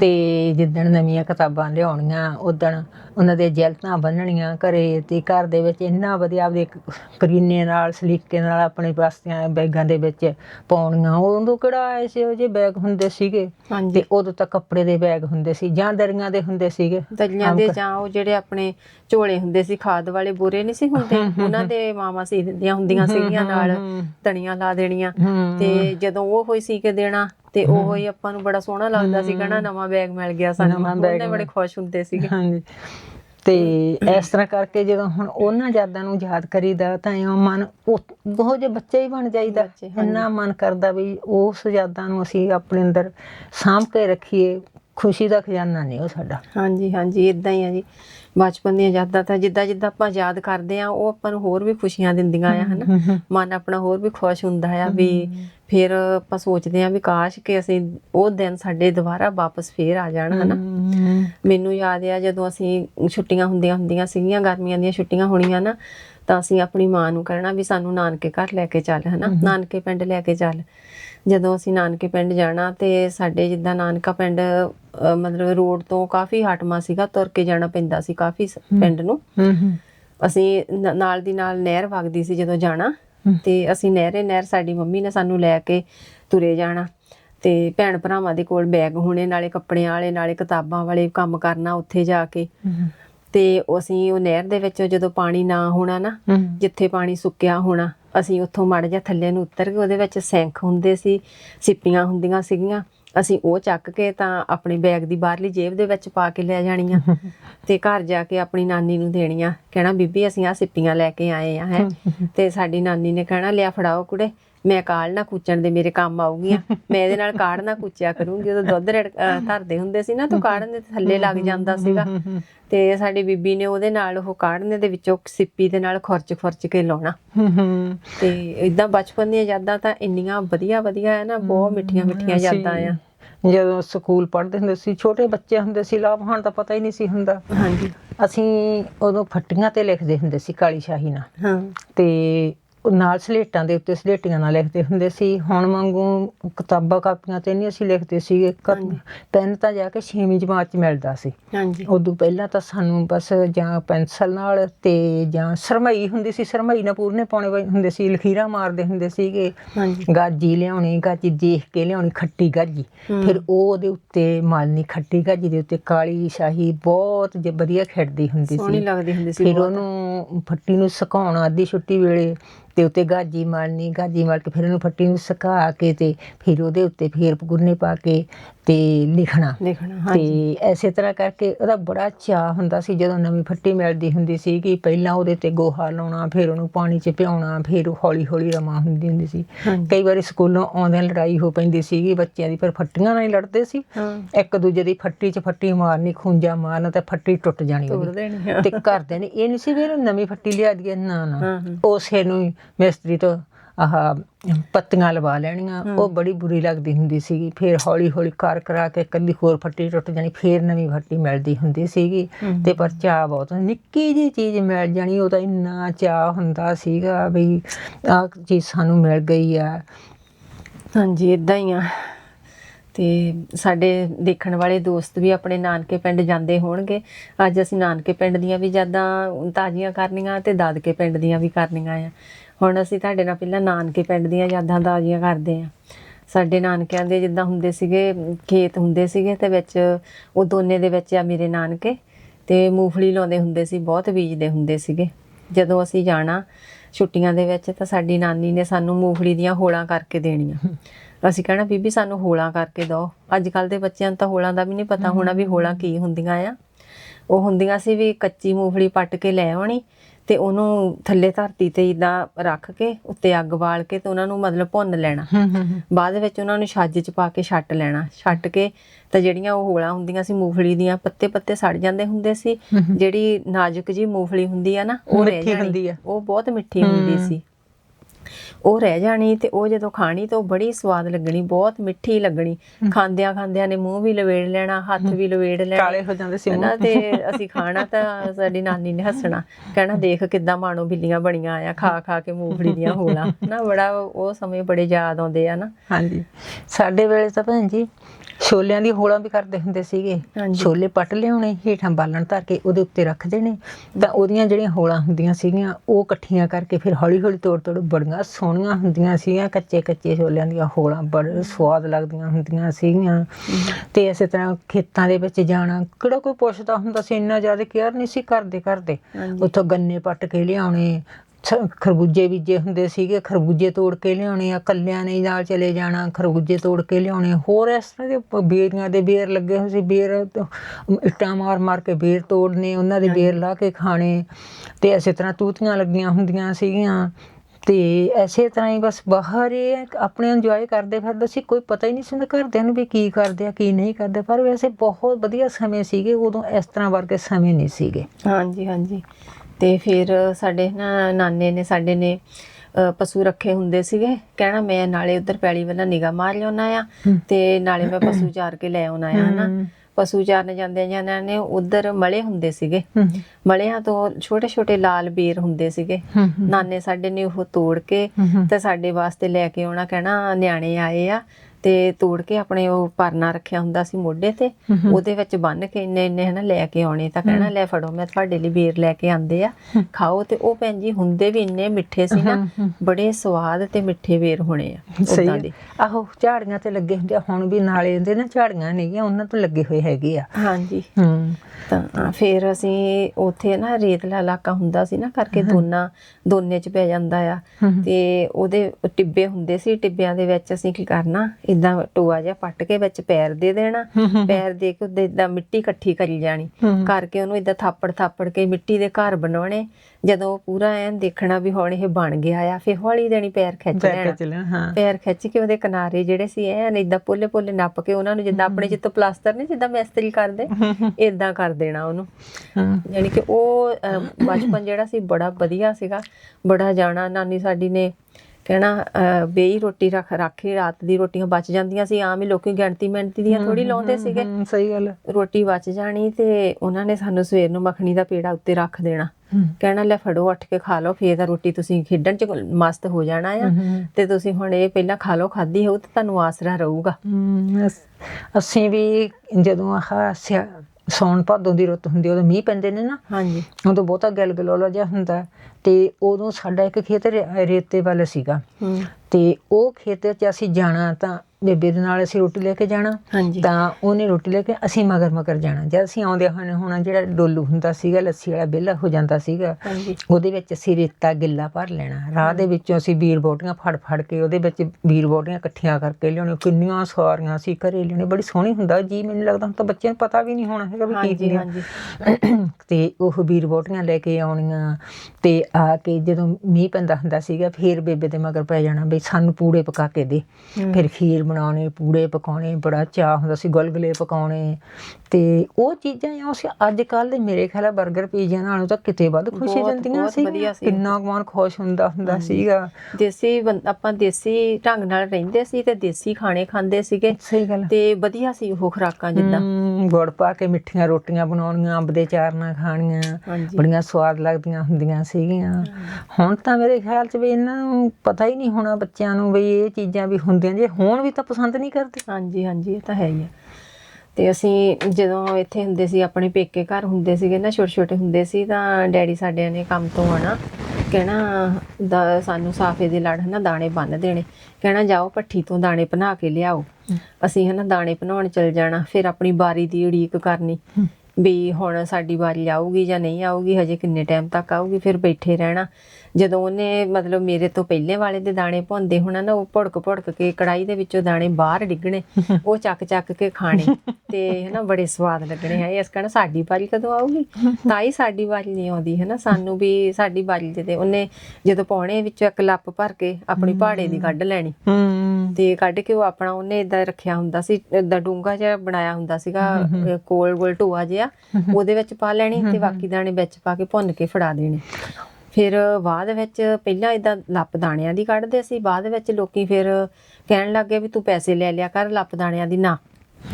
ਤੇ ਜਿੱਦਣ ਨਵੀਆਂ ਕਿਤਾਬਾਂ ਲਿਆਉਣੀਆਂ ਉਦਣ ਉਹਨਾਂ ਦੇ ਜੈਲਤਾਂ ਬੰਨਣੀਆਂ ਘਰੇ ਤੇ ਘਰ ਦੇ ਵਿੱਚ ਇੰਨਾ ਵਧੀਆ ਆਪਦੇ ਕਰੀਨੇ ਨਾਲ ਸਲੀਕੇ ਨਾਲ ਆਪਣੇ ਬਸਤਿਆਂ ਬੈਗਾਂ ਦੇ ਵਿੱਚ ਪਾਉਣੀਆਂ। ਉਦੋਂ ਕਿਹੜਾ ਆਏ ਸੀ ਉਹ ਜੇ ਬੈਗ ਹੁੰਦੇ ਸੀਗੇ? ਤੇ ਉਦੋਂ ਤਾਂ ਕੱਪੜੇ ਦੇ ਬੈਗ ਹੁੰਦੇ ਸੀ ਜਾਂ ਦਰੀਆਂ ਦੇ ਹੁੰਦੇ ਸੀਗੇ। ਦਲੀਆਂ ਦੇ ਜਾਂ ਉਹ ਜਿਹੜੇ ਆਪਣੇ ਝੋਲੇ ਹੁੰਦੇ ਸੀ ਖਾਦ ਵਾਲੇ ਬੁਰੇ ਨਹੀਂ ਸੀ ਹੁੰਦੇ? ਉਹਨਾਂ ਦੇ ਮਾਮਾ ਸੀ ਦਿੰਦੀਆਂ ਹੁੰਦੀਆਂ ਸੀਗੀਆਂ ਨਾਲ ਤਣੀਆਂ ਲਾ ਦੇਣੀਆਂ। ਤੇ ਜਦੋਂ ਉਹ ਹੋਈ ਸੀ ਕੇ ਦੇਣਾ ਤੇ ਉਹ ਹੀ ਆਪਾਂ ਨੂੰ ਬੜਾ ਸੋਹਣਾ ਲੱਗਦਾ ਸੀ ਕਹਣਾ ਨਵਾਂ ਬੈਗ ਮਿਲ ਗਿਆ ਸਾਨੂੰ ਨਵਾਂ ਬੈਗ ਬੜੇ ਖੁਸ਼ ਹੁੰਦੇ ਸੀਗੇ। ਹਾਂਜੀ। ਤੇ ਇਸ ਤਰ੍ਹਾਂ ਕਰਕੇ ਜਦੋਂ ਹੁਣ ਉਹਨਾਂ ਯਾਦਾਂ ਨੂੰ ਯਾਦ ਕਰੀਦਾ ਤਾਂ ਇਉਂ ਮਨ ਉਹ ਜਿਹਾ ਬੱਚਾ ਹੀ ਬਣ ਜਾਈਦਾ। ਇੰਨਾ ਮਨ ਕਰਦਾ ਵੀ ਉਸ ਯਾਦਾਂ ਨੂੰ ਅਸੀਂ ਆਪਣੇ ਅੰਦਰ ਸਾਂਭ ਕੇ ਰੱਖੀਏ। ਖੁਸ਼ੀ ਦਾ ਖਜ਼ਾਨਾ ਨਹੀਂ ਉਹ ਸਾਡਾ। ਹਾਂਜੀ ਹਾਂਜੀ ਇਦਾਂ ਹੀ ਆ ਜੀ। ਬਚਪਨ ਦੀਆਂ ਯਾਦਾਂ ਤਾਂ ਜਿੱਦਾਂ ਜਿੱਦਾਂ ਆਪਾਂ ਯਾਦ ਕਰਦੇ ਆ ਉਹ ਆਪਾਂ ਨੂੰ ਹੋਰ ਵੀ ਖੁਸ਼ੀਆਂ ਦਿੰਦੀਆਂ ਆ ਹਨਾ। ਮਨ ਆਪਣਾ ਹੋਰ ਵੀ ਖੁਸ਼ ਹੁੰਦਾ ਆ ਵੀ ਫਿਰ ਆਪਾਂ ਸੋਚਦੇ ਆ ਵੀ ਕਾਸ਼ ਕਿ ਅਸੀਂ ਉਹ ਦਿਨ ਸਾਡੇ ਦੁਬਾਰਾ ਵਾਪਸ ਫੇਰ ਆ ਜਾਣ ਹਨਾ? ਮੈਨੂੰ ਯਾਦ ਆ ਜਦੋਂ ਅਸੀਂ ਛੁੱਟੀਆਂ ਹੁੰਦੀਆਂ ਹੁੰਦੀਆਂ ਸੀਗੀਆਂ ਗਰਮੀਆਂ ਦੀਆਂ ਛੁੱਟੀਆਂ ਹੋਣੀਆਂ ਨਾ ਤਾਂ ਅਸੀਂ ਆਪਣੀ ਮਾਂ ਨੂੰ ਕਹਿਣਾ ਵੀ ਸਾਨੂੰ ਨਾਨਕੇ ਘਰ ਲੈ ਕੇ ਚੱਲ ਹਨਾ? ਨਾਨਕੇ ਪਿੰਡ ਲੈ ਕੇ ਚੱਲ। ਜਦੋਂ ਅਸੀਂ ਨਾਨਕੇ ਪਿੰਡ ਜਾਣਾ ਤੇ ਸਾਡੇ ਜਿੱਦਾਂ ਨਾਨਕਾ ਪਿੰਡ ਮਤਲਬ ਰੋਡ ਤੋਂ ਕਾਫੀ ਹਟਮਾ ਸੀਗਾ ਤੁਰ ਕੇ ਜਾਣਾ ਪੈਂਦਾ ਸੀ ਕਾਫੀ ਪਿੰਡ ਨੂੰ। ਅਸੀਂ ਨਾਲ ਦੀ ਨਾਲ ਨਹਿਰ ਵਗਦੀ ਸੀ ਜਦੋਂ ਜਾਣਾ। ਤੇ ਅਸੀਂ ਨਹਿਰੇ ਨਹਿਰ ਸਾਡੀ ਮੰਮੀ ਨੇ ਸਾਨੂੰ ਲੈ ਕੇ ਤੁਰੇ ਜਾਣਾ ਤੇ ਭੈਣ ਭਰਾਵਾਂ ਦੇ ਕੋਲ ਬੈਗ ਹੋਣੇ ਨਾਲੇ ਕੱਪੜਿਆਂ ਵਾਲੇ ਨਾਲੇ ਕਿਤਾਬਾਂ ਵਾਲੇ ਕੰਮ ਕਰਨਾ ਉੱਥੇ ਜਾ ਕੇ। ਤੇ ਅਸੀਂ ਉਹ ਨਹਿਰ ਦੇ ਵਿੱਚ ਜਦੋਂ ਪਾਣੀ ਨਾ ਹੋਣਾ ਨਾ ਜਿੱਥੇ ਪਾਣੀ ਸੁੱਕਿਆ ਹੋਣਾ ਅਸੀਂ ਉੱਥੋਂ ਮੜ ਜਾ ਥੱਲੇ ਨੂੰ ਉਤਰ ਕੇ ਉਹਦੇ ਵਿੱਚ ਸੈਂਖ ਹੁੰਦੇ ਸੀ ਸਿੱਪੀਆਂ ਹੁੰਦੀਆਂ ਸੀਗੀਆਂ। ਅਸੀਂ ਉਹ ਚੱਕ ਕੇ ਤਾਂ ਆਪਣੇ ਬੈਗ ਦੀ ਬਾਹਰਲੀ ਜੇਬ ਦੇ ਵਿੱਚ ਪਾ ਕੇ ਲੈ ਜਾਣੀਆਂ। [LAUGHS] ਤੇ ਘਰ ਜਾ ਕੇ ਆਪਣੀ ਨਾਨੀ ਨੂੰ ਦੇਣੀਆਂ। ਕਹਿਣਾ ਬੀਬੀ ਅਸੀਂ ਆ ਸਿੱਪੀਆਂ ਲੈ ਕੇ ਆਏ ਆ ਹੈ। [LAUGHS] ਤੇ ਸਾਡੀ ਨਾਨੀ ਨੇ ਕਹਿਣਾ ਲਿਆ ਫੜਾਓ ਕੁੜੇ। ਮੈਂ ਕਾਲ ਨਾ ਕੁਚਣ ਦੇ ਮੇਰੇ ਕੰਮ ਆਊਗੀਆਂ [LAUGHS] ਮੈਂ ਇਹਦੇ ਨਾਲ ਕਾੜ ਨਾ ਕੁਚਿਆ ਕਰੂੰਗੀ। ਉਦੋਂ ਦੁੱਧ ਰੜ- ਧਰਦੇ ਹੁੰਦੇ ਸੀ ਨਾ ਤਾਂ ਕਾੜਨ ਦੇ ਥੱਲੇ ਲੱਗ ਜਾਂਦਾ ਸੀਗਾ। ਤੇ ਸਾਡੀ ਬੀਬੀ ਨੇ ਉਹਦੇ ਨਾਲ ਉਹ ਕਾੜਨੇ ਦੇ ਵਿੱਚੋਂ ਸਿੱਪੀ ਦੇ ਨਾਲ ਖੁਰਚ ਖੁਰਚ ਕੇ ਲਾਉਣਾ। ਤੇ ਇਦਾਂ ਬਚਪਨ ਦੀਆਂ ਯਾਦਾਂ ਤਾਂ ਇੰਨੀਆਂ ਵਧੀਆ ਵਧੀਆ ਹੈ ਨਾ ਬਹੁਤ ਮਿੱਠੀਆਂ ਮਿੱਠੀਆਂ ਯਾਦਾਂ ਆ। ਜਦੋਂ ਸਕੂਲ ਪੜ੍ਹਦੇ ਹੁੰਦੇ ਸੀ ਛੋਟੇ ਬੱਚੇ ਹੁੰਦੇ ਸੀ ਲਾਭਹਾਨ ਦਾ ਪਤਾ ਹੀ ਨਹੀਂ ਸੀ ਹੁੰਦਾ। ਹਾਂਜੀ। ਅਸੀਂ ਉਦੋਂ ਫੱਟੀਆਂ ਤੇ ਲਿਖਦੇ ਹੁੰਦੇ ਸੀ ਕਾਲੀ ਸ਼ਾਹੀ ਨਾਲ। ਹਾਂ। ਤੇ ਨਾਲ ਸਲੇਟਾਂ ਦੇ ਉੱਤੇ ਸਲੇਟੀਆਂ ਨਾਲ ਲਿਖਦੇ ਹੁੰਦੇ ਸੀ। ਹੁਣ ਵਾਂਗੂ ਕਿਤਾਬਾਂ ਕਾਪੀਆਂ ਤੇ ਨਹੀਂ ਅਸੀਂ ਲਿਖਦੇ ਸੀਗੇ। ਪੈਨ ਤਾਂ ਜਾ ਕੇ 6ਵੀਂ ਜਮਾਤ ਚ ਮਿਲਦਾ ਸੀ। ਹਾਂਜੀ। ਉਦੋਂ ਪਹਿਲਾਂ ਤਾਂ ਸਾਨੂੰ ਬਸ ਜਾਂ ਪੈਨਸਲ ਨਾਲ ਤੇ ਜਾਂ ਸਰਮਈ ਹੁੰਦੀ ਸੀ। ਸਰਮਈ ਨਾਲ ਪੂਰਨੇ ਪਾਉਣੇ ਹੁੰਦੇ ਸੀ। ਲਖੀਰਾਂ ਮਾਰਦੇ ਹੁੰਦੇ ਸੀਗੇ। ਹਾਂਜੀ। ਗਾਜੀ ਲਿਆਉਣੀ ਗਾਜੀ ਦੇਖ ਕੇ ਲਿਆਉਣੀ ਖੱਟੀ ਗਾਜੀ। ਫਿਰ ਉਹ ਉਹਦੇ ਉੱਤੇ ਮਾਲਣੀ ਖੱਟੀ ਗਾਜੀ ਦੇ ਉੱਤੇ ਕਾਲੀ ਸ਼ਾਹੀ ਬਹੁਤ ਜੇ ਵਧੀਆ ਖਿੜਦੀ ਹੁੰਦੀ ਸੋਹਣੀ ਸੀ ਲੱਗਦੀ ਹੁੰਦੀ ਸੀ ਫਿਰ। ਉਹਨੂੰ ਫੱਟੀ ਨੂੰ ਸੁਕਾਉਣਾ ਅੱਧੀ ਛੁੱਟੀ ਵੇਲੇ ਤੇ ਉੱਤੇ ਗਾਜੀ ਮਾਰਨੀ ਗਾਜੀ ਮਾਰ ਕੇ ਫਿਰ ਉਹਨੂੰ ਫੱਟੀ ਨੂੰ ਸੁਕਾ ਕੇ ਤੇ ਫਿਰ ਉਹਦੇ ਉੱਤੇ ਫੇਰ ਪਗੁਰਨੇ ਪਾ ਕੇ ਤੇ ਲਿਖਣਾ। ਲਿਖਣਾ ਹਾਂਜੀ। ਤੇ ਐਸੇ ਤਰ੍ਹਾਂ ਕਰਕੇ ਉਹਦਾ ਬੜਾ ਚਾਹ ਹੁੰਦਾ ਸੀ ਜਦੋਂ ਨਵੀਂ ਫੱਟੀ ਮਿਲਦੀ ਹੁੰਦੀ ਸੀ ਕਿ ਪਹਿਲਾਂ ਉਹਦੇ ਤੇ ਗੋਹਾ ਲਾਉਣਾ ਫਿਰ ਉਹਨੂੰ ਪਾਣੀ 'ਚ ਭਿਉਣਾ ਫਿਰ ਹੌਲੀ ਹੌਲੀ ਰਮਾ ਹੁੰਦੀ ਹੁੰਦੀ ਸੀ। ਕਈ ਵਾਰੀ ਸਕੂਲੋਂ ਆਉਂਦਿਆਂ ਲੜਾਈ ਹੋ ਪੈਂਦੀ ਸੀਗੀ ਬੱਚਿਆਂ ਦੀ ਪਰ ਫੱਟੀਆਂ ਨਾਲ ਹੀ ਲੜਦੇ ਸੀ। ਇੱਕ ਦੂਜੇ ਦੀ ਫੱਟੀ 'ਚ ਫੱਟੀ ਮਾਰਨੀ ਖੂੰਜਾ ਮਾਰਨਾ ਤੇ ਫੱਟੀ ਟੁੱਟ ਜਾਣੀ ਉਹਦੀ। ਤੇ ਘਰਦਿਆਂ ਨੇ ਇਹ ਨਹੀਂ ਸੀ ਵੀ ਇਹਨੂੰ ਨਵੀਂ ਫੱਟੀ ਲਿਆ ਦਈਏ ਨਾ ਨਾ। ਉਸੇ ਨੂੰ ਹੀ ਮਿਸਤਰੀ ਤੋਂ ਆਹ ਪੱਤੀਆਂ ਲਵਾ ਲੈਣੀਆਂ। ਉਹ ਬੜੀ ਬੁਰੀ ਲੱਗਦੀ ਹੁੰਦੀ ਸੀਗੀ। ਫਿਰ ਹੌਲੀ ਹੌਲੀ ਕਰ ਕਰਾ ਕੇ ਕੱਲੀ ਹੋਰ ਫੱਟੀ ਟੁੱਟ ਜਾਣੀ ਫਿਰ ਨਵੀਂ ਫੱਟੀ ਮਿਲਦੀ ਹੁੰਦੀ ਸੀਗੀ। ਤੇ ਪਰ ਚਾਹ ਬਹੁਤ ਨਿੱਕੀ ਜੀ ਚੀਜ਼ ਮਿਲ ਜਾਣੀ ਉਹਦਾ ਇੰਨਾ ਚਾਹ ਹੁੰਦਾ ਸੀਗਾ ਵੀ ਆਹ ਚੀਜ਼ ਸਾਨੂੰ ਮਿਲ ਗਈ ਆ। ਹਾਂਜੀ ਇਦਾਂ ਹੀ ਆ। ਤੇ ਸਾਡੇ ਦੇਖਣ ਵਾਲੇ ਦੋਸਤ ਵੀ ਆਪਣੇ ਨਾਨਕੇ ਪਿੰਡ ਜਾਂਦੇ ਹੋਣਗੇ। ਅੱਜ ਅਸੀਂ ਨਾਨਕੇ ਪਿੰਡ ਦੀਆਂ ਵੀ ਯਾਦਾਂ ਤਾਜ਼ੀਆਂ ਕਰਨੀਆਂ ਤੇ ਦਾਦਕੇ ਪਿੰਡ ਦੀਆਂ ਵੀ ਕਰਨੀਆਂ ਆ। ਹੁਣ ਅਸੀਂ ਤੁਹਾਡੇ ਨਾਲ ਪਹਿਲਾਂ ਨਾਨਕੇ ਪਿੰਡ ਦੀਆਂ ਯਾਦਾਂ ਤਾਜ਼ੀਆਂ ਕਰਦੇ ਆ ਸਾਡੇ ਨਾਨਕਿਆਂ ਦੇ ਜਿੱਦਾਂ ਹੁੰਦੇ ਸੀਗੇ, ਖੇਤ ਹੁੰਦੇ ਸੀਗੇ ਤੇ ਵਿੱਚ ਉਹ ਦੋਨੇ ਦੇ ਵਿੱਚ ਆ ਮੇਰੇ ਨਾਨਕੇ ਤੇ ਮੂੰਗਫਲੀ ਲਾਉਂਦੇ ਹੁੰਦੇ ਸੀ, ਬਹੁਤ ਬੀਜਦੇ ਹੁੰਦੇ ਸੀਗੇ। ਜਦੋਂ ਅਸੀਂ ਜਾਣਾ ਛੁੱਟੀਆਂ ਦੇ ਵਿੱਚ ਤਾਂ ਸਾਡੀ ਨਾਨੀ ਨੇ ਸਾਨੂੰ ਮੂੰਗਫਲੀ ਦੀਆਂ ਹੋਲਾਂ ਕਰਕੇ ਦੇਣੀਆਂ। ਅਸੀਂ ਕਹਿਣਾ ਬੀਬੀ ਸਾਨੂੰ ਹੋਲਾਂ ਕਰਕੇ ਦਿਓ। ਅੱਜ ਕੱਲ ਦੇ ਬੱਚਿਆਂ ਨੂੰ ਤਾਂ ਹੋਲਾਂ ਦਾ ਵੀ ਨਹੀਂ ਪਤਾ ਹੋਣਾ ਵੀ ਹੋਲਾਂ ਕੀ ਹੁੰਦੀਆਂ ਆ। ਉਹ ਹੁੰਦੀਆਂ ਸੀ ਵੀ ਕੱਚੀ ਮੂੰਗਫਲੀ ਪੱਟ ਕੇ ਲੈ ਆਉਣੀ ਤੇ ਉਹਨੂੰ ਥੱਲੇ ਧਰਤੀ ਤੇ ਇਦਾਂ ਰੱਖ ਕੇ ਉੱਤੇ ਅੱਗ ਬਾਲ ਕੇ ਤੇ ਉਹਨਾਂ ਨੂੰ ਮਤਲਬ ਭੁੰਨ ਲੈਣਾ। ਬਾਅਦ ਵਿੱਚ ਉਹਨਾਂ ਨੂੰ ਛੱਜ 'ਚ ਪਾ ਕੇ ਛੱਟ ਲੈਣਾ। ਛੱਟ ਕੇ ਤਾਂ ਜਿਹੜੀਆਂ ਉਹ ਹੋਲਾਂ ਹੁੰਦੀਆਂ ਸੀ ਮੂੰਗਫਲੀ ਦੀਆਂ ਪੱਤੇ ਪੱਤੇ ਸੜ ਜਾਂਦੇ ਹੁੰਦੇ ਸੀ। ਜਿਹੜੀ ਨਾਜ਼ੁਕ ਜੀ ਮੂੰਗਫਲੀ ਹੁੰਦੀ ਆ ਨਾ ਉਹ ਰਹਿ ਹੁੰਦੀ ਆ। ਉਹ ਬਹੁਤ ਮਿੱਠੀ ਹੁੰਦੀ ਸੀ। ਉਹ ਰਹਿ ਜਾਣੀ ਤੇ ਉਹ ਜਦੋਂ ਖਾਣੀ ਤਾਂ ਬੜੀ ਸਵਾਦ ਲੱਗਣੀ ਬਹੁਤ ਮਿੱਠੀ ਲੱਗਣੀ। ਖਾਂਦਿਆਂ ਖਾਂਦਿਆਂ ਨੇ ਮੂੰਹ ਵੀ ਲਵੇੜ ਲੈਣਾ ਹੱਥ ਵੀ ਲਵੇੜ ਲੈਣੇ। ਕਾਲੇ ਹੋ ਜਾਂਦੇ ਸੀ ਨਾ ਤੇ ਅਸੀਂ ਖਾਣਾ ਤਾਂ ਸਾਡੀ ਨਾਨੀ ਨੇ ਹੱਸਣਾ। ਕਹਿਣਾ ਦੇਖ ਕਿੱਦਾਂ ਮਾਣੋ ਬਿੱਲੀਆਂ ਬਣੀਆਂ ਆ ਖਾ ਖਾ ਕੇ ਮੂੰਗਫਲੀ ਦੀਆਂ ਹੋਲਾਂ। ਨਾ ਬੜਾ ਉਹ ਸਮੇਂ ਬੜੇ ਯਾਦ ਆਉਂਦੇ ਆ ਨਾ। ਹਾਂਜੀ। ਸਾਡੇ ਵੇਲੇ ਤਾਂ ਭੈਣ ਜੀ ਛੋਲਿਆਂ ਦੀ ਹੋਲਾਂ ਵੀ ਕਰਦੇ ਹੁੰਦੇ ਸੀਗੇ। ਛੋਲੇ ਪੱਟ ਲਿਆਉਣੇ ਹੇਠਾਂ ਬਾਲਣ ਧਰ ਕੇ ਉਹਦੇ ਉੱਤੇ ਰੱਖ ਦੇਣੇ। ਤਾਂ ਉਹਦੀਆਂ ਜਿਹੜੀਆਂ ਹੋਲਾਂ ਹੁੰਦੀਆਂ ਸੀਗੀਆਂ ਉਹ ਇਕੱਠੀਆਂ ਕਰਕੇ ਫਿਰ ਹੌਲੀ ਹੌਲੀ ਤੋੜ ਤੋੜ ਬੜੀਆਂ ਸੋਹਣੀਆਂ ਹੁੰਦੀਆਂ ਸੀਗੀਆਂ ਕੱਚੇ ਕੱਚੇ ਛੋਲਿਆਂ ਦੀਆਂ ਹੋਲਾਂ ਬੜੇ ਸਵਾਦ ਲੱਗਦੀਆਂ ਹੁੰਦੀਆਂ ਸੀਗੀਆਂ। ਤੇ ਇਸੇ ਤਰ੍ਹਾਂ ਖੇਤਾਂ ਦੇ ਵਿੱਚ ਜਾਣਾ ਕਿਹੜਾ ਕੋਈ ਪੁੱਛਦਾ ਹੁੰਦਾ ਸੀ ਇੰਨਾ ਜ਼ਿਆਦਾ ਕੇਅਰ ਨਹੀਂ ਸੀ ਕਰਦੇ ਕਰਦੇ। ਉੱਥੋਂ ਗੰਨੇ ਪੱਟ ਕੇ ਲਿਆਉਣੇ ਖਰਬੂਜੇ ਬੀਜੇ ਹੁੰਦੇ ਸੀਗੇ ਖਰਬੂਜੇ ਤੋੜ ਕੇ ਲਿਆਉਣੇ ਆ ਕੱਲਿਆਂ ਨੇ ਨਾਲ ਚਲੇ ਜਾਣਾ ਖਰਬੂਜੇ ਤੋੜ ਕੇ ਲਿਆਉਣੇ। ਹੋਰ ਇਸ ਤਰ੍ਹਾਂ ਦੇ ਬੇਰੀਆਂ ਦੇ ਬੇਰ ਲੱਗੇ ਹੋਏ ਸੀ ਬੇਰ ਇੱਟਾਂ ਮਾਰ ਮਾਰ ਕੇ ਬੇਰ ਤੋੜਨੇ ਉਹਨਾਂ ਦੇ ਬੇਰ ਲਾ ਕੇ ਖਾਣੇ। ਤੇ ਇਸੇ ਤਰ੍ਹਾਂ ਤੂਤੀਆਂ ਲੱਗੀਆਂ ਹੁੰਦੀਆਂ ਸੀਗੀਆਂ। ਤੇ ਐਸੇ ਤਰ੍ਹਾਂ ਹੀ ਬਸ ਬਾਹਰ ਇਹ ਆਪਣੇ ਇੰਜੋਏ ਕਰਦੇ ਫਿਰਦੇ ਸੀ ਕੋਈ ਪਤਾ ਹੀ ਨਹੀਂ ਸੀ ਘਰਦਿਆਂ ਨੂੰ ਵੀ ਕੀ ਕਰਦੇ ਆ ਕੀ ਨਹੀਂ ਕਰਦੇ ਪਰ ਵੈਸੇ ਬਹੁਤ ਵਧੀਆ ਸਮੇਂ ਸੀਗੇ ਉਦੋਂ ਇਸ ਤਰ੍ਹਾਂ ਵਰਗੇ ਸਮੇਂ ਨਹੀਂ ਸੀਗੇ। ਹਾਂਜੀ ਹਾਂਜੀ। ਤੇ ਫਿਰ ਸਾਡੇ ਨਾ ਨਾਨੇ ਨੇ ਸਾਡੇ ਨੇ ਪਸ਼ੂ ਰੱਖੇ ਹੁੰਦੇ ਸੀਗੇ। ਕਹਿਣਾ ਮੈਂ ਨਾਲੇ ਉਧਰ ਪੈਲੀ ਵੱਲ ਨਿਗਾਹ ਮਾਰ ਲਿਆਉਣਾ ਆ ਤੇ ਨਾਲੇ ਮੈਂ ਪਸ਼ੂ ਚਾਰ ਕੇ ਲੈ ਆਉਣਾ ਆ ਹਨਾ। ਪਸ਼ੂ ਚਾਰਨ ਜਾਂਦੇ ਜਾਂਦੇ ਨੇ ਉਧਰ ਮਲੇ ਹੁੰਦੇ ਸੀਗੇ। ਮਲਿਆਂ ਤੋਂ ਛੋਟੇ ਛੋਟੇ ਲਾਲ ਬੇਰ ਹੁੰਦੇ ਸੀਗੇ। ਨਾਨੇ ਸਾਡੇ ਨੇ ਉਹ ਤੋੜ ਕੇ ਤੇ ਸਾਡੇ ਵਾਸਤੇ ਲੈ ਕੇ ਆਉਣਾ ਕਹਿਣਾ ਨਿਆਣੇ ਆਏ ਆ ਤੇ ਤੋੜ ਕੇ ਆਪਣੇ ਉਹ ਪਰਨਾ ਰੱਖਿਆ ਹੁੰਦਾ ਸੀ ਮੋਢੇ ਤੇ ਉਹਦੇ ਵਿੱਚ ਬੰਨ ਕੇ ਇੰਨੇ ਇੰਨੇ ਹਨਾ ਲੈ ਕੇ ਆਉਣੇ ਤਾਂ ਕਹਿਣਾ ਲੈ ਫੜੋ ਮੈਂ ਤੁਹਾਡੇ ਲਈ ਬੇਰ ਲੈ ਕੇ ਆਂਦੇ ਆ ਖਾਓ ਤੇ ਉਹ ਭੈਣ ਜੀ ਹੁੰਦੇ ਵੀ ਇੰਨੇ ਮਿੱਠੇ ਸੀ ਨਾ ਬੜੇ ਸਵਾਦ ਤੇ ਮਿੱਠੇ ਬੇਰ ਹੋਣੇ ਆ ਉਦਾਂ। ਦੇ। ਆਹੋ ਝਾੜੀਆਂ ਤੇ ਲੱਗੇ ਹੁੰਦੇ ਹੁਣ ਵੀ ਨਾਲੇ ਦੇ ਨਾ ਝਾੜੀਆਂ ਨੇਗੀਆਂ ਉਹਨਾਂ ਤੋਂ ਲੱਗੇ ਹੋਏ ਹੈਗੇ ਆ। ਹਾਂਜੀ। ਹੂੰ ਤਾਂ ਫਿਰ ਅਸੀਂ ਉੱਥੇ ਨਾ ਰੇਤਲਾ ਇਲਾਕਾ ਹੁੰਦਾ ਸੀ ਨਾ ਕਰਕੇ ਦੋਨਾ ਦੋਨੇ ਚ ਪੈ ਜਾਂਦਾ ਆ ਤੇ ਉਹਦੇ ਟਿੱਬੇ ਹੁੰਦੇ ਸੀ ਟਿੱਬਿਆਂ ਦੇ ਵਿੱਚ ਅਸੀਂ ਕੀ ਕਰਨਾ ਇਦਾਂ ਟੋਆ ਜਿਹਾ ਪੱਟ ਕੇ ਵਿੱਚ ਪੈਰ ਦੇ ਦੇਣਾ ਪੈਰ ਦੇ ਕੇ ਉਹਦੇ ਇਦਾਂ ਮਿੱਟੀ ਇਕੱਠੀ ਕਰੀ ਜਾਣੀ। ਕਰਕੇ ਉਹਨੂੰ ਇਦਾਂ ਥਾਪੜ ਥਾਪੜ ਕੇ ਮਿੱਟੀ ਦੇ ਘਰ ਬਣਾਉਣੇ। ਜਦੋਂ ਉਹ ਪੂਰਾ ਐਨ ਦੇਖਣਾ ਵੀ ਹੁਣ ਇਹ ਬਣ ਗਿਆ ਆ ਫਿਰ ਹੌਲੀ ਦੇਣੀ ਪੈਰ ਖਿੱਚ ਲੈਣਾ। ਪੈਰ ਖਿੱਚ ਕੇ ਉਹਦੇ ਕਿਨਾਰੇ ਜਿਹੜੇ ਸੀ ਐਨ ਇਦਾਂ ਪੋਲੇ ਪੋਲੇ ਨੱਪ ਕੇ ਉਹਨਾਂ ਨੂੰ ਜਿੱਦਾਂ ਆਪਣੇ ਜਿੱਤੋਂ ਪਲਾਸਟਰ ਨਹੀਂ ਜਿੱਦਾਂ ਮਿਸਤਰੀ ਕਰਦੇ ਇਦਾਂ ਕਰ ਦੇਣਾ ਉਹਨੂੰ। ਯਾਨੀ ਕਿ ਉਹ ਬਚਪਨ ਜਿਹੜਾ ਸੀ ਬੜਾ ਵਧੀਆ ਸੀਗਾ। ਬੜਾ ਜਾਣਾ ਨਾਨੀ ਸਾਡੀ ਨੇ ਕਹਿਣਾ ਬੇਈ ਰੋਟੀ ਰੱਖ ਰੱਖੀ ਰਾਤ ਦੀ ਰੋਟੀਆਂ ਬਚ ਜਾਂਦੀਆਂ ਸੀ। ਆਮ ਹੀ ਲੋਕੀ ਗਿਣਤੀ ਮਿਣਤੀ ਦੀਆਂ ਥੋੜੀ ਲਾਉਂਦੇ ਸੀਗੇ। ਸਹੀ ਗੱਲ। ਰੋਟੀ ਬਚ ਜਾਣੀ ਤੇ ਉਹਨਾਂ ਨੇ ਸਾਨੂੰ ਸਵੇਰ ਨੂੰ ਮੱਖਣੀ ਦਾ ਪੇੜਾ ਉੱਤੇ ਰੱਖ ਦੇਣਾ। ਕਹਿਣਾ ਲੈ ਫੜੋ ਉੱਠ ਕੇ ਖਾ ਲਓ ਫੇਰ ਤਾਂ ਰੋਟੀ ਤੁਸੀਂ ਖੇਡਣ ਚ ਮਸਤ ਹੋ ਜਾਣਾ ਆ। ਤੇ ਤੁਸੀਂ ਹੁਣ ਇਹ ਪਹਿਲਾਂ ਖਾ ਲਓ ਖਾਦੀ ਹੋਊ ਤੇ ਤੁਹਾਨੂੰ ਆਸਰਾ ਰਹੂਗਾ। ਅਸ- ਵੀ ਜਦੋਂ ਆਹ ਸੌਣ ਭਾਦੋਂ ਦੀ ਰੁੱਤ ਹੁੰਦੀ ਉਦੋਂ ਮੀਂਹ ਪੈਂਦੇ ਨੇ ਨਾ। ਹਾਂਜੀ। ਉਦੋਂ ਬਹੁਤਾ ਗਿਲ ਗਲੋਲਾ ਜਿਹਾ ਹੁੰਦਾ। ਤੇ ਉਦੋਂ ਸਾਡਾ ਇੱਕ ਖੇਤ ਰੇ- ਰੇਤੇ ਵੱਲ ਸੀਗਾ। ਹੂੰ। ਤੇ ਉਹ ਖੇਤ 'ਚ ਅਸੀਂ ਜਾਣਾ ਤਾਂ ਬੇਬੇ ਦੇ ਨਾਲ ਅਸੀਂ ਰੋਟੀ ਲੈ ਕੇ ਜਾਣਾ। ਹਾਂਜੀ। ਤਾਂ ਉਹਨੇ ਰੋਟੀ ਲੈ ਕੇ ਅਸੀਂ ਮਗਰ ਮਗਰ ਜਾਣਾ। ਜਦ ਅਸੀਂ ਆਉਂਦੇ ਹਨ ਹੋਣਾ ਜਿਹੜਾ ਡੋਲੂ ਹੁੰਦਾ ਸੀਗਾ ਲੱਸੀ ਵਾਲਾ ਵਿਹਲਾ ਹੋ ਜਾਂਦਾ ਸੀਗਾ। ਹਾਂਜੀ। ਉਹਦੇ ਵਿੱਚ ਅਸੀਂ ਰੇਤਾ ਗਿੱਲਾ ਭਰ ਲੈਣਾ। ਰਾਹ ਦੇ ਵਿੱਚੋਂ ਅਸੀਂ ਵੀਰ ਬੋਟੀਆਂ ਫੜ ਫੜ ਕੇ ਉਹਦੇ ਵਿੱਚ ਵੀਰ ਬੋਟੀਆਂ ਇਕੱਠੀਆਂ ਕਰਕੇ ਲਿਆਉਣੀ ਕਿੰਨੀਆਂ ਸਾਰੀਆਂ ਅਸੀਂ ਘਰੇ ਲਿਆਉਣੀ। ਬੜੀ ਸੋਹਣੀ ਹੁੰਦਾ ਜੀ ਮੈਨੂੰ ਲੱਗਦਾ ਹੁਣ ਤਾਂ ਬੱਚਿਆਂ ਨੂੰ ਪਤਾ ਵੀ ਨਹੀਂ ਹੋਣਾ ਹੈਗਾ ਵੀ ਕੀ ਹਾਂਜੀ ਹੁੰਦੀਆਂ। ਹਾਂਜੀ। ਤੇ ਉਹ ਵੀਰ ਬੋਟੀਆਂ ਲੈ ਕੇ ਆਉਣੀਆਂ। ਤੇ ਆ ਕੇ ਜਦੋਂ ਮੀਂਹ ਪੈਂਦਾ ਹੁੰਦਾ ਸੀਗਾ ਫਿਰ ਬੇਬੇ ਦੇ ਮਗਰ ਪੈ ਜਾਣਾ ਵੀ ਸਾਨੂੰ ਪੂੜੇ ਪਕਾ ਕੇ ਦੇ। ਫਿਰ ਖੀਰ ਬਣਾਉਣੇ ਪੂੜੇ ਪਕਾਉਣੇ ਬੜਾ ਚਾਹ ਹੁੰਦਾ ਸੀ ਗੁਲਗੁਲੇ ਪਕਾਉਣੇ। ਤੇ ਉਹ ਚੀਜ਼ਾਂ ਆ ਉਸ ਅੱਜ ਕੱਲ ਦੇ ਮੇਰੇ ਖਿਆਲ ਆ 버ਗਰ ਪੀਜ਼ਿਆਂ ਨਾਲੋਂ ਤਾਂ ਕਿਤੇ ਵੱਧ ਖੁਸ਼ੀ ਦਿੰਦੀਆਂ ਸੀ ਸੀ। ਕਿੰਨਾ ਕਮਾਨ ਖੁਸ਼ ਹੁੰਦਾ ਹੁੰਦਾ ਸੀਗਾ। ਦੇਸੀ ਆਪਾਂ ਦੇਸੀ ਢੰਗ ਨਾਲ ਰਹਿੰਦੇ ਸੀ ਤੇ ਦੇਸੀ ਖਾਣੇ ਖਾਂਦੇ ਸੀਗੇ। ਸਹੀ ਗੱਲ ਤੇ ਵਧੀਆ ਸੀ ਉਹ ਖੁਰਾਕਾਂ ਜਿੱਦਾਂ। ਗੁੜ ਪਾ ਕੇ ਮਿੱਠੀਆਂ ਰੋਟੀਆਂ ਬਣਾਉਣੀਆਂ ਅੰਬ ਦੇ ਚਾਰ ਨਾਲ ਖਾਣੀਆਂ। ਬੜੀਆਂ ਸਵਾਦ ਲੱਗਦੀਆਂ ਹੁੰਦੀਆਂ ਸੀਗੀਆਂ। ਹੁਣ ਤਾਂ ਮੇਰੇ ਖਿਆਲ 'ਚ ਵੀ ਇਹਨਾਂ ਨੂੰ ਪਤਾ ਹੀ ਨਹੀਂ ਹੋਣਾ ਬੱਚਿਆਂ ਨੂੰ ਵੀ ਇਹ ਚੀਜ਼ਾਂ ਵੀ ਹੁੰਦੀਆਂ ਜੇ ਹੋਣ ਵੀ ਤਾਂ ਪਸੰਦ ਨਹੀਂ ਕਰਦੇ। ਹਾਂਜੀ ਹਾਂਜੀ ਇਹ ਤਾਂ ਹੈ ਹੀ ਆ। ਤੇ ਅਸੀਂ ਜਦੋਂ ਇੱਥੇ ਹੁੰਦੇ ਸੀ ਆਪਣੇ ਪੇਕੇ ਘਰ ਹੁੰਦੇ ਸੀਗੇ ਨਾ ਛੋਟੇ ਛੋਟੇ ਹੁੰਦੇ ਸੀ ਤਾਂ ਡੈਡੀ ਸਾਡਿਆਂ ਨੇ ਕੰਮ ਤੋਂ ਆਣਾ ਕਹਿਣਾ ਸਾਨੂੰ ਸਾਫੇ ਦੇ ਲੜ ਹਨਾ ਦਾਣੇ ਬੰਨ ਦੇਣੇ। ਕਹਿਣਾ ਜਾਓ ਭੱਠੀ ਤੋਂ ਦਾਣੇ ਬਣਾ ਕੇ ਲਿਆਓ। ਅਸੀਂ ਹਨਾ ਦਾਣੇ ਬਣਾਉਣ ਚਲ ਜਾਣਾ ਫਿਰ ਆਪਣੀ ਬਾਰੀ ਦੀ ਉਡੀਕ ਕਰਨੀ। ਵੀ ਹੁਣ ਸਾਡੀ ਵਾਰੀ ਆਊਗੀ ਜਾਂ ਨਹੀਂ ਆਊਗੀ ਹਜੇ ਕਿੰਨੇ ਟਾਈਮ ਤੱਕ ਆਊਗੀ ਫਿਰ ਬੈਠੇ ਰਹਿਣਾ। ਜਦੋਂ ਉਹਨੇ ਮਤਲਬ ਮੇਰੇ ਤੋਂ ਪਹਿਲੇ ਵਾਲੇ ਦੇ ਦਾਣੇ ਭੁੰਦੇ ਹੋਣਾ ਨਾ ਉਹ ਭੁੜਕ ਭੁੜਕ ਕੇ ਕੜਾਈ ਦੇ ਵਿੱਚੋਂ ਦਾਣੇ ਬਾਹਰ ਡਿੱਗਣੇ ਉਹ ਚੱਕ ਚੱਕ ਕੇ ਖਾਣੇ। ਤੇ ਹਨਾ ਬੜੇ ਸਵਾਦ ਲੱਗਣੇ ਹੈ ਇਸ ਕਹਿਣਾ ਸਾਡੀ ਵਾਰੀ ਕਦੋਂ ਆਊਗੀ? ਤਾਂ ਹੀ ਸਾਡੀ ਵਾਰੀ ਨਹੀਂ ਆਉਂਦੀ ਹੈ ਨਾ ਸਾਨੂੰ ਵੀ ਸਾਡੀ ਵਾਰੀ ਦੇ ਉਹਨੇ ਜਦੋਂ ਪਾਉਣੇ ਵਿੱਚੋਂ ਇੱਕ ਲੱਪ ਭਰ ਕੇ ਆਪਣੀ ਪਹਾੜੇ ਦੀ ਕੱਢ ਲੈਣੀ। ਤੇ ਕੱਢ ਕੇ ਉਹ ਆਪਣਾ ਉਹਨੇ ਇਦਾਂ ਰੱਖਿਆ ਹੁੰਦਾ ਸੀ ਇਦਾਂ ਡੂੰਗਾ ਜਿਹਾ ਬਣਾਇਆ ਹੁੰਦਾ ਸੀਗਾ ਕੋਲ ਗੋਲ ਢੋਆ ਜਿਹਾ। ਉਹਦੇ ਵਿੱਚ ਪਾ ਲੈਣੀ ਤੇ ਬਾਕੀ ਦਾਣੇ ਵਿੱਚ ਪਾ ਕੇ ਭੁੰਨ ਕੇ ਫੜਾ ਦੇਣੇ। ਫਿਰ ਬਾਅਦ ਵਿੱਚ ਪਹਿਲਾਂ ਇਦਾਂ ਲੱਪ ਦਾਣਿਆਂ ਦੀ ਕੱਢਦੇ ਸੀ ਬਾਅਦ ਵਿੱਚ ਲੋਕੀ ਫਿਰ ਕਹਿਣ ਲੱਗੇ ਵੀ ਤੂੰ ਪੈਸੇ ਲੈ ਲਿਆ ਕਰ ਲੱਪ ਦਾਣਿਆਂ ਦੀ ਨਾ।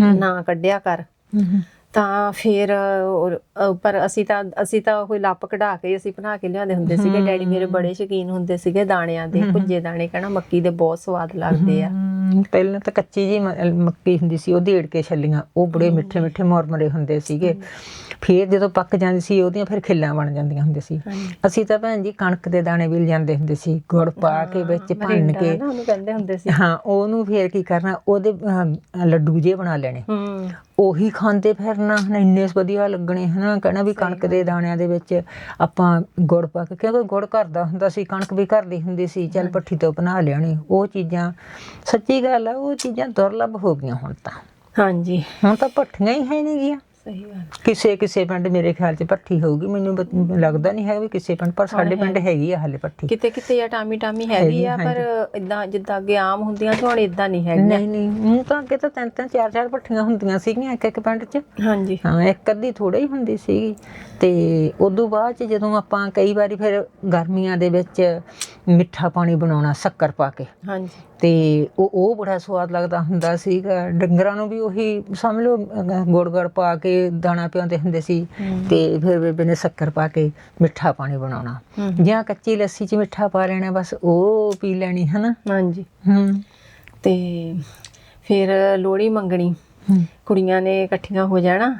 ਨਾ ਕੱਢਿਆ ਕਰ। ਤਾਂ ਫਿਰ ਪਰ ਅਸੀਂ ਤਾਂ ਅਸੀਂ ਤਾਂ ਉਹ ਲੱਪ ਕਢਾ ਕੇ ਅਸੀਂ ਬਣਾ ਕੇ ਲਿਆਉਂਦੇ ਹੁੰਦੇ ਸੀਗੇ। ਡੈਡੀ ਮੇਰੇ ਬੜੇ ਸ਼ੌਕੀਨ ਹੁੰਦੇ ਸੀਗੇ ਦਾਣਿਆਂ ਦੇ ਭੁੱਜੇ ਦਾਣੇ ਕਹਿਣਾ ਮੱਕੀ ਦੇ ਬਹੁਤ ਸਵਾਦ ਲੱਗਦੇ ਆ। ਪਹਿਲਾਂ ਤਾਂ ਕੱਚੀ ਜੀ ਮੱਕੀ ਹੁੰਦੀ ਸੀ ਉਹ ਢੇੜ ਕੇ ਛੱਲੀਆਂ ਉਹ ਬੜੇ ਮਿੱਠੇ ਮਿੱਠੇ ਮੁਰਮਰੇ ਹੁੰਦੇ ਸੀਗੇ। ਫਿਰ ਜਦੋਂ ਪੱਕ ਜਾਂਦੀ ਸੀ ਉਹਦੀਆਂ ਫਿਰ ਖਿੱਲਾਂ ਬਣ ਜਾਂਦੀਆਂ ਹੁੰਦੀਆਂ ਸੀ। ਅਸੀਂ ਤਾਂ ਭੈਣ ਜੀ ਕਣਕ ਦੇ ਦਾਣੇ ਵੀ ਲਿਜਾਂਦੇ ਹੁੰਦੇ ਸੀ ਗੁੜ ਪਾ ਕੇ ਵਿੱਚ ਭੰਨ ਕੇ। ਨਾ ਉਹਨੂੰ ਕਹਿੰਦੇ ਹੁੰਦੇ ਸੀ। ਹਾਂ ਉਹਨੂੰ ਫਿਰ ਕੀ ਕਰਨਾ ਉਹਦੇ ਲੱਡੂ ਜੇ ਬਣਾ ਲੈਣੇ। ਉਹੀ ਖਾਂਦੇ ਫਿਰਨਾ ਹਨਾ ਇੰਨੇ ਵਧੀਆ ਲੱਗਣੇ ਹਨਾ ਕਹਿਣਾ ਵੀ ਕਣਕ ਦੇ ਦਾਣਿਆਂ ਦੇ ਵਿੱਚ ਆਪਾਂ ਗੁੜ ਪਾ ਕੇ ਕਿਉਂਕਿ ਗੁੜ ਘਰ ਦਾ ਹੁੰਦਾ ਸੀ ਕਣਕ ਵੀ ਘਰ ਦੀ ਹੁੰਦੀ ਸੀ ਚੱਲ ਪੱਠੀ ਤੋਂ ਬਣਾ ਲਿਆਣੀ ਉਹ ਚੀਜ਼ਾਂ ਸੱਚੀ ਗੱਲ ਆ ਉਹ ਚੀਜ਼ਾਂ ਦੁਰਲੱਭ ਹੋ ਗਈਆਂ ਹੁਣ ਤਾਂ। ਹਾਂਜੀ। ਹੁਣ ਤਾਂ ਭੱਠੀਆਂ ਹੀ ਹੈ ਨਹੀਂ ਗੀਆਂ। ਸਹੀ ਗੱਲ ਕਿਸੇ ਕਿਸੇ ਪਿੰਡ ਮੇਰੇ ਖਿਆਲ 'ਚ ਭੱਠੀ ਹੋਊਗੀ ਮੈਨੂੰ ਬ- ਲੱਗਦਾ ਨਹੀਂ ਹੈ ਵੀ ਕਿਸੇ ਪਿੰਡ ਪਰ ਸਾਡੇ ਪਿੰਡ ਹੈਗੀ ਆ ਹਾਲੇ ਭੱਠੀ। ਕਿਤੇ ਕਿਤੇ ਆ ਟਾਮੀ ਟਾਮੀ ਹੈਗੀ ਆ ਪਰ ਇਦਾਂ ਜਿੱਦਾਂ ਅੱਗੇ ਆਮ ਹੁੰਦੀਆਂ ਸੀ ਹੁਣ ਇਦਾਂ ਨਹੀਂ ਹੈਗੀਆਂ। ਨਹੀਂ ਨਹੀਂ ਹੁਣ ਤਾਂ ਅੱਗੇ ਤਾਂ ਤਿੰਨ ਤਿੰਨ ਚਾਰ ਚਾਰ ਭੱਠੀਆਂ ਹੁੰਦੀਆਂ ਸੀਗੀਆਂ ਇੱਕ ਇੱਕ ਪਿੰਡ 'ਚ। ਹਾਂਜੀ। ਹਾਂ ਇੱਕ ਅੱਧੀ ਥੋੜਾ ਹੀ ਹੁੰਦੀ ਸੀਗੀ। ਤੇ ਉਦੋਂ ਬਾਅਦ ਚ ਜਦੋਂ ਆਪਾਂ ਕਈ ਵਾਰੀ ਫਿਰ ਗਰਮੀਆਂ ਦੇ ਵਿੱਚ ਮਿੱਠਾ ਪਾਣੀ ਬਣਾਉਣਾ ਸ਼ੱਕਰ ਪਾ ਕੇ। ਹਾਂਜੀ। ਤੇ ਉਹ ਉਹ ਬੜਾ ਸਵਾਦ ਲੱਗਦਾ ਹੁੰਦਾ ਸੀਗਾ। ਡੰਗਰਾਂ ਨੂੰ ਵੀ ਉਹੀ ਸਮਝ ਲਓ ਅਹ ਗੁੜ ਗੁੜ ਪਾ ਕੇ ਦਾਣਾ ਪਿਆਉਂਦੇ ਹੁੰਦੇ ਸੀ ਤੇ ਫਿਰ ਬੇਬੇ ਨੇ ਸ਼ੱਕਰ ਪਾ ਕੇ ਮਿੱਠਾ ਪਾਣੀ ਬਣਾਉਣਾ। ਜਾਂ ਕੱਚੀ ਲੱਸੀ 'ਚ ਮਿੱਠਾ ਪਾ ਲੈਣਾ ਬਸ ਉਹ ਪੀ ਲੈਣੀ ਹਨਾ? ਹਾਂਜੀ। ਹੂੰ। ਤੇ ਫਿਰ ਲੋਹੜੀ ਮੰਗਣੀ। ਕੁੜੀਆਂ ਨੇ ਇਕੱਠੀਆਂ ਹੋ ਜਾਣਾ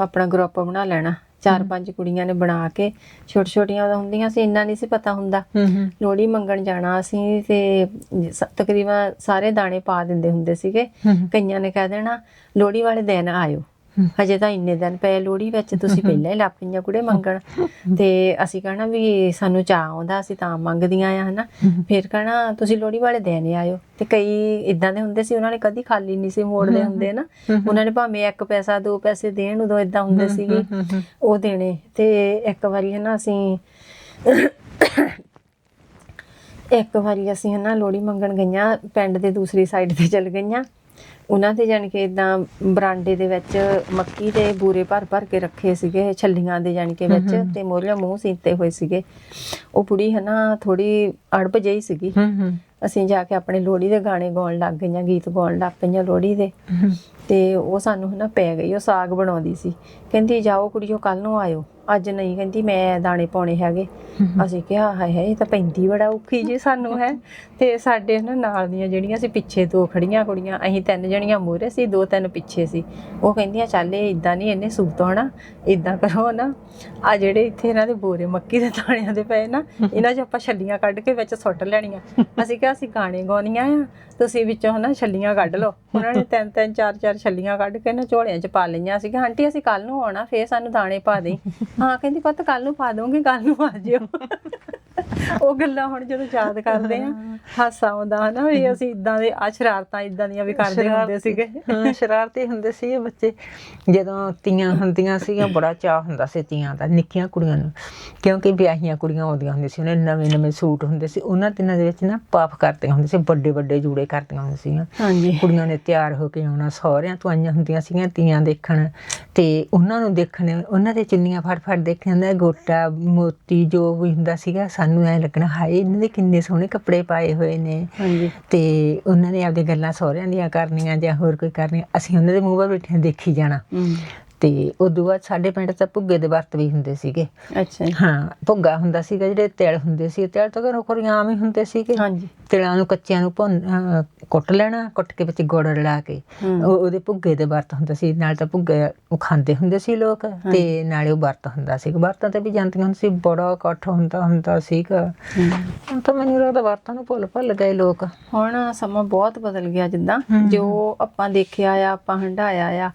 ਆਪਣਾ ਗਰੁੱਪ ਬਣਾ ਲੈਣਾ। ਚਾਰ ਪੰਜ ਕੁੜੀਆਂ ਨੇ ਬਣਾ ਕੇ ਛੋਟ ਛੋਟੀਆਂ ਹੁੰਦੀਆਂ ਸੀ ਇੰਨਾ ਨਹੀਂ ਸੀ ਪਤਾ ਹੁੰਦਾ। ਹੂੰ ਲੋਹੜੀ ਮੰਗਣ ਜਾਣਾ ਅਸੀਂ ਤੇ ਤਕਰੀਬਨ ਸਾਰੇ ਦਾਣੇ ਪਾ ਦਿੰਦੇ ਹੁੰਦੇ ਸੀਗੇ। ਕਈਆਂ ਨੇ ਕਹਿ ਦੇਣਾ ਲੋਹੜੀ ਵਾਲੇ ਦਿਨ ਆਇਓ। ਹਜੇ ਤਾਂ ਇੰਨੇ ਦਿਨ ਪਏ ਲੋਹੜੀ ਵਿੱਚ ਤੁਸੀਂ ਪਹਿਲਾਂ ਹੀ ਲੱਗ ਪਈਆਂ ਕੁੜੇ ਮੰਗਣ। ਤੇ ਅਸੀਂ ਕਹਣਾ ਵੀ ਸਾਨੂੰ ਚਾਹ ਆਉਂਦਾ ਅਸੀਂ ਤਾਂ ਮੰਗਦੀਆਂ ਆ ਹਨਾ। ਫਿਰ ਕਹਣਾ ਤੁਸੀਂ ਲੋਹੜੀ ਵਾਲੇ ਦਿਨ ਆਇਓ। ਤੇ ਕਈ ਇਦਾਂ ਦੇ ਹੁੰਦੇ ਸੀ ਉਹਨਾਂ ਨੇ ਕਦੀ ਖਾਲੀ ਨਹੀਂ ਸੀ ਮੋੜਦੇ ਹੁੰਦੇ ਨਾ ਉਹਨਾਂ ਨੇ ਭਾਵੇਂ ਇੱਕ ਪੈਸਾ ਦੋ ਪੈਸੇ ਦੇਣ ਉਦੋਂ ਇਦਾਂ ਹੁੰਦੇ ਸੀਗੇ ਉਹ ਦੇਣੇ। ਤੇ ਇੱਕ ਵਾਰੀ ਹਨਾ ਅਸੀਂ ਇੱਕ ਵਾਰੀ ਅਸੀਂ ਹਨਾ ਲੋਹੜੀ ਮੰਗਣ ਗਈਆਂ ਪਿੰਡ ਦੇ ਦੂਸਰੀ ਸਾਈਡ ਤੇ ਚਲ ਗਈਆਂ। ਉਹਨਾਂ ਤੇ ਜਾਣੀ ਕਿ ਇਦਾਂ ਬਰਾਂਡੇ ਦੇ ਵਿੱਚ ਮੱਕੀ ਦੇ ਬੂਰੇ ਭਰ ਭਰ ਕੇ ਰੱਖੇ ਸੀਗੇ ਛੱਲੀਆਂ ਦੇ ਜਾਣੀ ਕਿ ਵਿੱਚ ਤੇ ਮੋਰੀਆਂ ਮੂੰਹ ਸੀਤੇ ਹੋਏ ਸੀਗੇ। ਉਹ ਬੁੜੀ ਹਨਾ ਥੋੜੀ ਅੜਬ ਜਿਹੀ ਸੀਗੀ। ਅਸੀਂ ਜਾ ਕੇ ਆਪਣੇ ਲੋਹੜੀ ਦੇ ਗਾਣੇ ਗਾਉਣ ਲੱਗ ਗਈਆਂ ਗੀਤ ਗਾਉਣ ਲੱਗ ਪਈਆਂ ਲੋਹੜੀ ਦੇ। ਤੇ ਉਹ ਸਾਨੂੰ ਹਨਾ ਪੈ ਗਈ ਉਹ ਸਾਗ ਬਣਾਉਂਦੀ ਸੀ। ਕਹਿੰਦੀ ਜਾਓ ਕੁੜੀਓ ਕੱਲ ਨੂੰ ਆਇਓ। ਅੱਜ ਨਹੀਂ ਕਹਿੰਦੀ ਮੈਂ ਦਾਣੇ ਪਾਉਣੇ ਹੈਗੇ। ਅਸੀਂ ਕਿਹਾ ਹਾਏ ਹਾਏ ਇਹ ਤਾਂ ਪੈਂਦੀ ਬੜਾ ਔਖੀ ਜੀ ਸਾਨੂੰ ਹੈ। ਤੇ ਸਾਡੇ ਨਾ ਨਾਲ ਦੀਆਂ ਜਿਹੜੀਆਂ ਸੀ ਪਿੱਛੇ ਦੋ ਖੜੀਆਂ ਕੁੜੀਆਂ ਅਸੀਂ ਤਿੰਨ ਜਣੀਆਂ ਮੂਹਰੇ ਸੀ ਦੋ ਤਿੰਨ ਪਿੱਛੇ ਸੀ। ਉਹ ਕਹਿੰਦੀਆਂ ਚੱਲ ਇਹ ਇਦਾਂ ਨਹੀਂ ਇਹਨੇ ਸੂਤ ਹੋਣਾ ਇਦਾਂ ਕਰੋ ਨਾ ਆ ਜਿਹੜੇ ਇੱਥੇ ਇਹਨਾਂ ਦੇ ਬੋਰੇ ਮੱਕੀ ਦੇ ਦਾਣਿਆਂ ਦੇ ਪਏ ਨਾ ਇਹਨਾਂ 'ਚ ਆਪਾਂ ਛੱਲੀਆਂ ਕੱਢ ਕੇ ਵਿੱਚ ਸੁੱਟ ਲੈਣੀਆਂ। ਅਸੀਂ ਕਿਹਾ ਅਸੀਂ ਗਾਣੇ ਗਾਉਣੀਆਂ ਆ ਤੁਸੀਂ ਵਿੱਚੋਂ ਹਨਾ ਛੱਲੀਆਂ ਕੱਢ ਲਓ। ਉਹਨਾਂ ਨੇ ਤਿੰਨ ਤਿੰਨ ਚਾਰ ਚਾਰ ਛੱਲੀਆਂ ਕੱਢ ਕੇ ਨਾ ਝੋਲਿਆਂ 'ਚ ਪਾ ਲਈਆਂ ਸੀ ਆਂਟੀ, ਅਸੀਂ ਕੱਲ ਨੂੰ ਆਉਣਾ, ਫੇਰ ਸਾਨੂੰ ਦਾਣੇ ਪਾ ਦੇਈ। ਹਾਂ, ਕਹਿੰਦੀ, ਪੁੱਤ ਕੱਲ ਨੂੰ ਪਾ ਦੋਗੇ ਕੱਲ ਨੂੰ ਆ ਜਿਓ। ਉਹ ਗੱਲਾਂ ਹੁਣ ਜਦੋਂ ਯਾਦ ਕਰਦੇ ਆ ਹਾਸਾ ਆਉਂਦਾ ਹਨਾ ਵੀ ਅਸੀਂ ਇਦਾਂ ਦੇ ਆ ਸ਼ਰਾਰਤਾਂ ਇਦਾਂ ਦੀਆਂ ਵੀ ਕਰਦੇ ਹੁੰਦੇ ਸੀਗੇ। ਹਾਂ ਸ਼ਰਾਰਤੀ ਹੁੰਦੇ ਸੀ ਇਹ ਬੱਚੇ। ਜਦੋਂ ਤੀਆਂ ਹੁੰਦੀਆਂ ਸੀਗੀਆਂ ਬੜਾ ਚਾਹ ਹੁੰਦਾ ਸੀ ਤੀਆਂ ਦਾ ਨਿੱਕੀਆਂ ਕੁੜੀਆਂ ਨੂੰ। ਕਿਉਂਕਿ ਵਿਆਹੀਆਂ ਕੁੜੀਆਂ ਆਉਂਦੀਆਂ ਹੁੰਦੀਆਂ ਸੀ ਉਹਨੇ ਨਵੇਂ ਨਵੇਂ ਸੂਟ ਹੁੰਦੇ ਸੀ। ਉਹਨਾਂ ਦਿਨਾਂ ਦੇ ਵਿੱਚ ਨਾ ਪਾਪ ਕਰਦੇ ਹੁੰਦੇ ਸੀ ਵੱਡੇ ਵੱਡੇ ਜੂੜੇ ਕਰਦੀਆਂ ਹੁੰਦੀਆਂ ਸੀਗੀਆਂ। ਹਾਂਜੀ। ਕੁੜੀਆਂ ਨੇ ਤਿਆਰ ਹੋ ਕੇ ਆਉਣਾ ਸਹੁਰਿਆਂ ਤੋਂ ਆਈਆਂ ਹੁੰਦੀਆਂ ਸੀਗੀਆਂ ਤੀਆਂ ਦੇਖਣ। ਤੇ ਉਹਨਾਂ ਨੂੰ ਦੇਖਣ ਉਹਨਾਂ ਦੇ ਚੁੰਨੀਆਂ ਫੜ ਫੜ ਦੇਖਣ ਦਾ ਗੋਟਾ ਮੋਤੀ ਜੋ ਵੀ ਹੁੰਦਾ ਸੀਗਾ ਸਾਨੂੰ ਐ ਲੱਗਣਾ ਹਾਏ ਇਹਨਾਂ ਦੇ ਕਿੰਨੇ ਸੋਹਣੇ ਕੱਪੜੇ ਪਾਏ ਹੋਏ ਨੇ। ਹਾਂਜੀ। ਤੇ ਉਹਨਾਂ ਨੇ ਆਪਦੇ ਗੱਲਾਂ ਸਹੁਰਿਆਂ ਦੀਆਂ ਕਰਨੀਆਂ ਜਾਂ ਹੋਰ ਕੋਈ ਕਰਨੀ ਅਸੀਂ ਉਹਨਾਂ ਦੇ ਮੂੰਹ ਵੱਲ ਬੈਠੇ ਦੇਖੀ ਜਾਣਾ। ਤੇ ਉਦੋਂ ਬਾਅਦ ਸਾਡੇ ਪਿੰਡ ਤਾਂ ਭੁੱਗੇ ਦੇ ਵਰਤ ਵੀ ਹੁੰਦੇ ਸੀਗੇ। ਅੱਛਾ। ਹਾਂ ਭੁੱਗਾ ਹੁੰਦਾ ਸੀਗਾ ਜਿਹੜੇ ਤਿਲ ਹੁੰਦੇ ਸੀ ਤਿਲ ਤਾਂ ਘਰੋਂ ਘਰੀ ਆਮ ਹੀ ਹੁੰਦੇ ਸੀਗੇ। ਹਾਂਜੀ। ਤਿਲਾਂ ਨੂੰ ਕੱਚਿਆਂ ਨੂੰ ਭੁੰਨ ਅਹ ਕੁੱਟ ਲੈਣਾ ਕੁੱਟ ਕੇ ਵਿੱਚ ਗੁੜ ਰਲਾ ਕੇ। ਉਹ- ਉਹਦੇ ਭੁੱਗੇ ਦੇ ਵਰਤ ਹੁੰਦਾ ਸੀ ਨਾਲ ਤਾਂ ਭੁੱਗੇ ਉਹ ਖਾਂਦੇ ਹੁੰਦੇ ਸੀ ਲੋਕ ਤੇ ਨਾਲੇ ਉਹ ਵਰਤ ਹੁੰਦਾ ਸੀ ਵਰਤਾਂ ਤੇ ਵੀ ਜਾਂਦੀਆਂ ਹੁੰਦੀਆਂ ਸੀ ਬੜਾ ਇਕੱਠ ਹੁੰਦਾ ਹੁੰਦਾ ਸੀਗਾ। ਹੁਣ ਤਾਂ ਮੈਨੂੰ ਲੱਗਦਾ ਵਰਤਾਂ ਨੂੰ ਭੁੱਲ ਭੁੱਲ ਗਏ ਲੋਕ। ਹੁਣ ਸਮਾਂ ਬਹੁਤ ਬਦਲ ਗਿਆ ਜਿੱਦਾਂ। ਜੋ ਆਪਾਂ ਦੇਖਿਆ ਆ ਆਪਾਂ ਹੰਡਾਇਆ ਆ।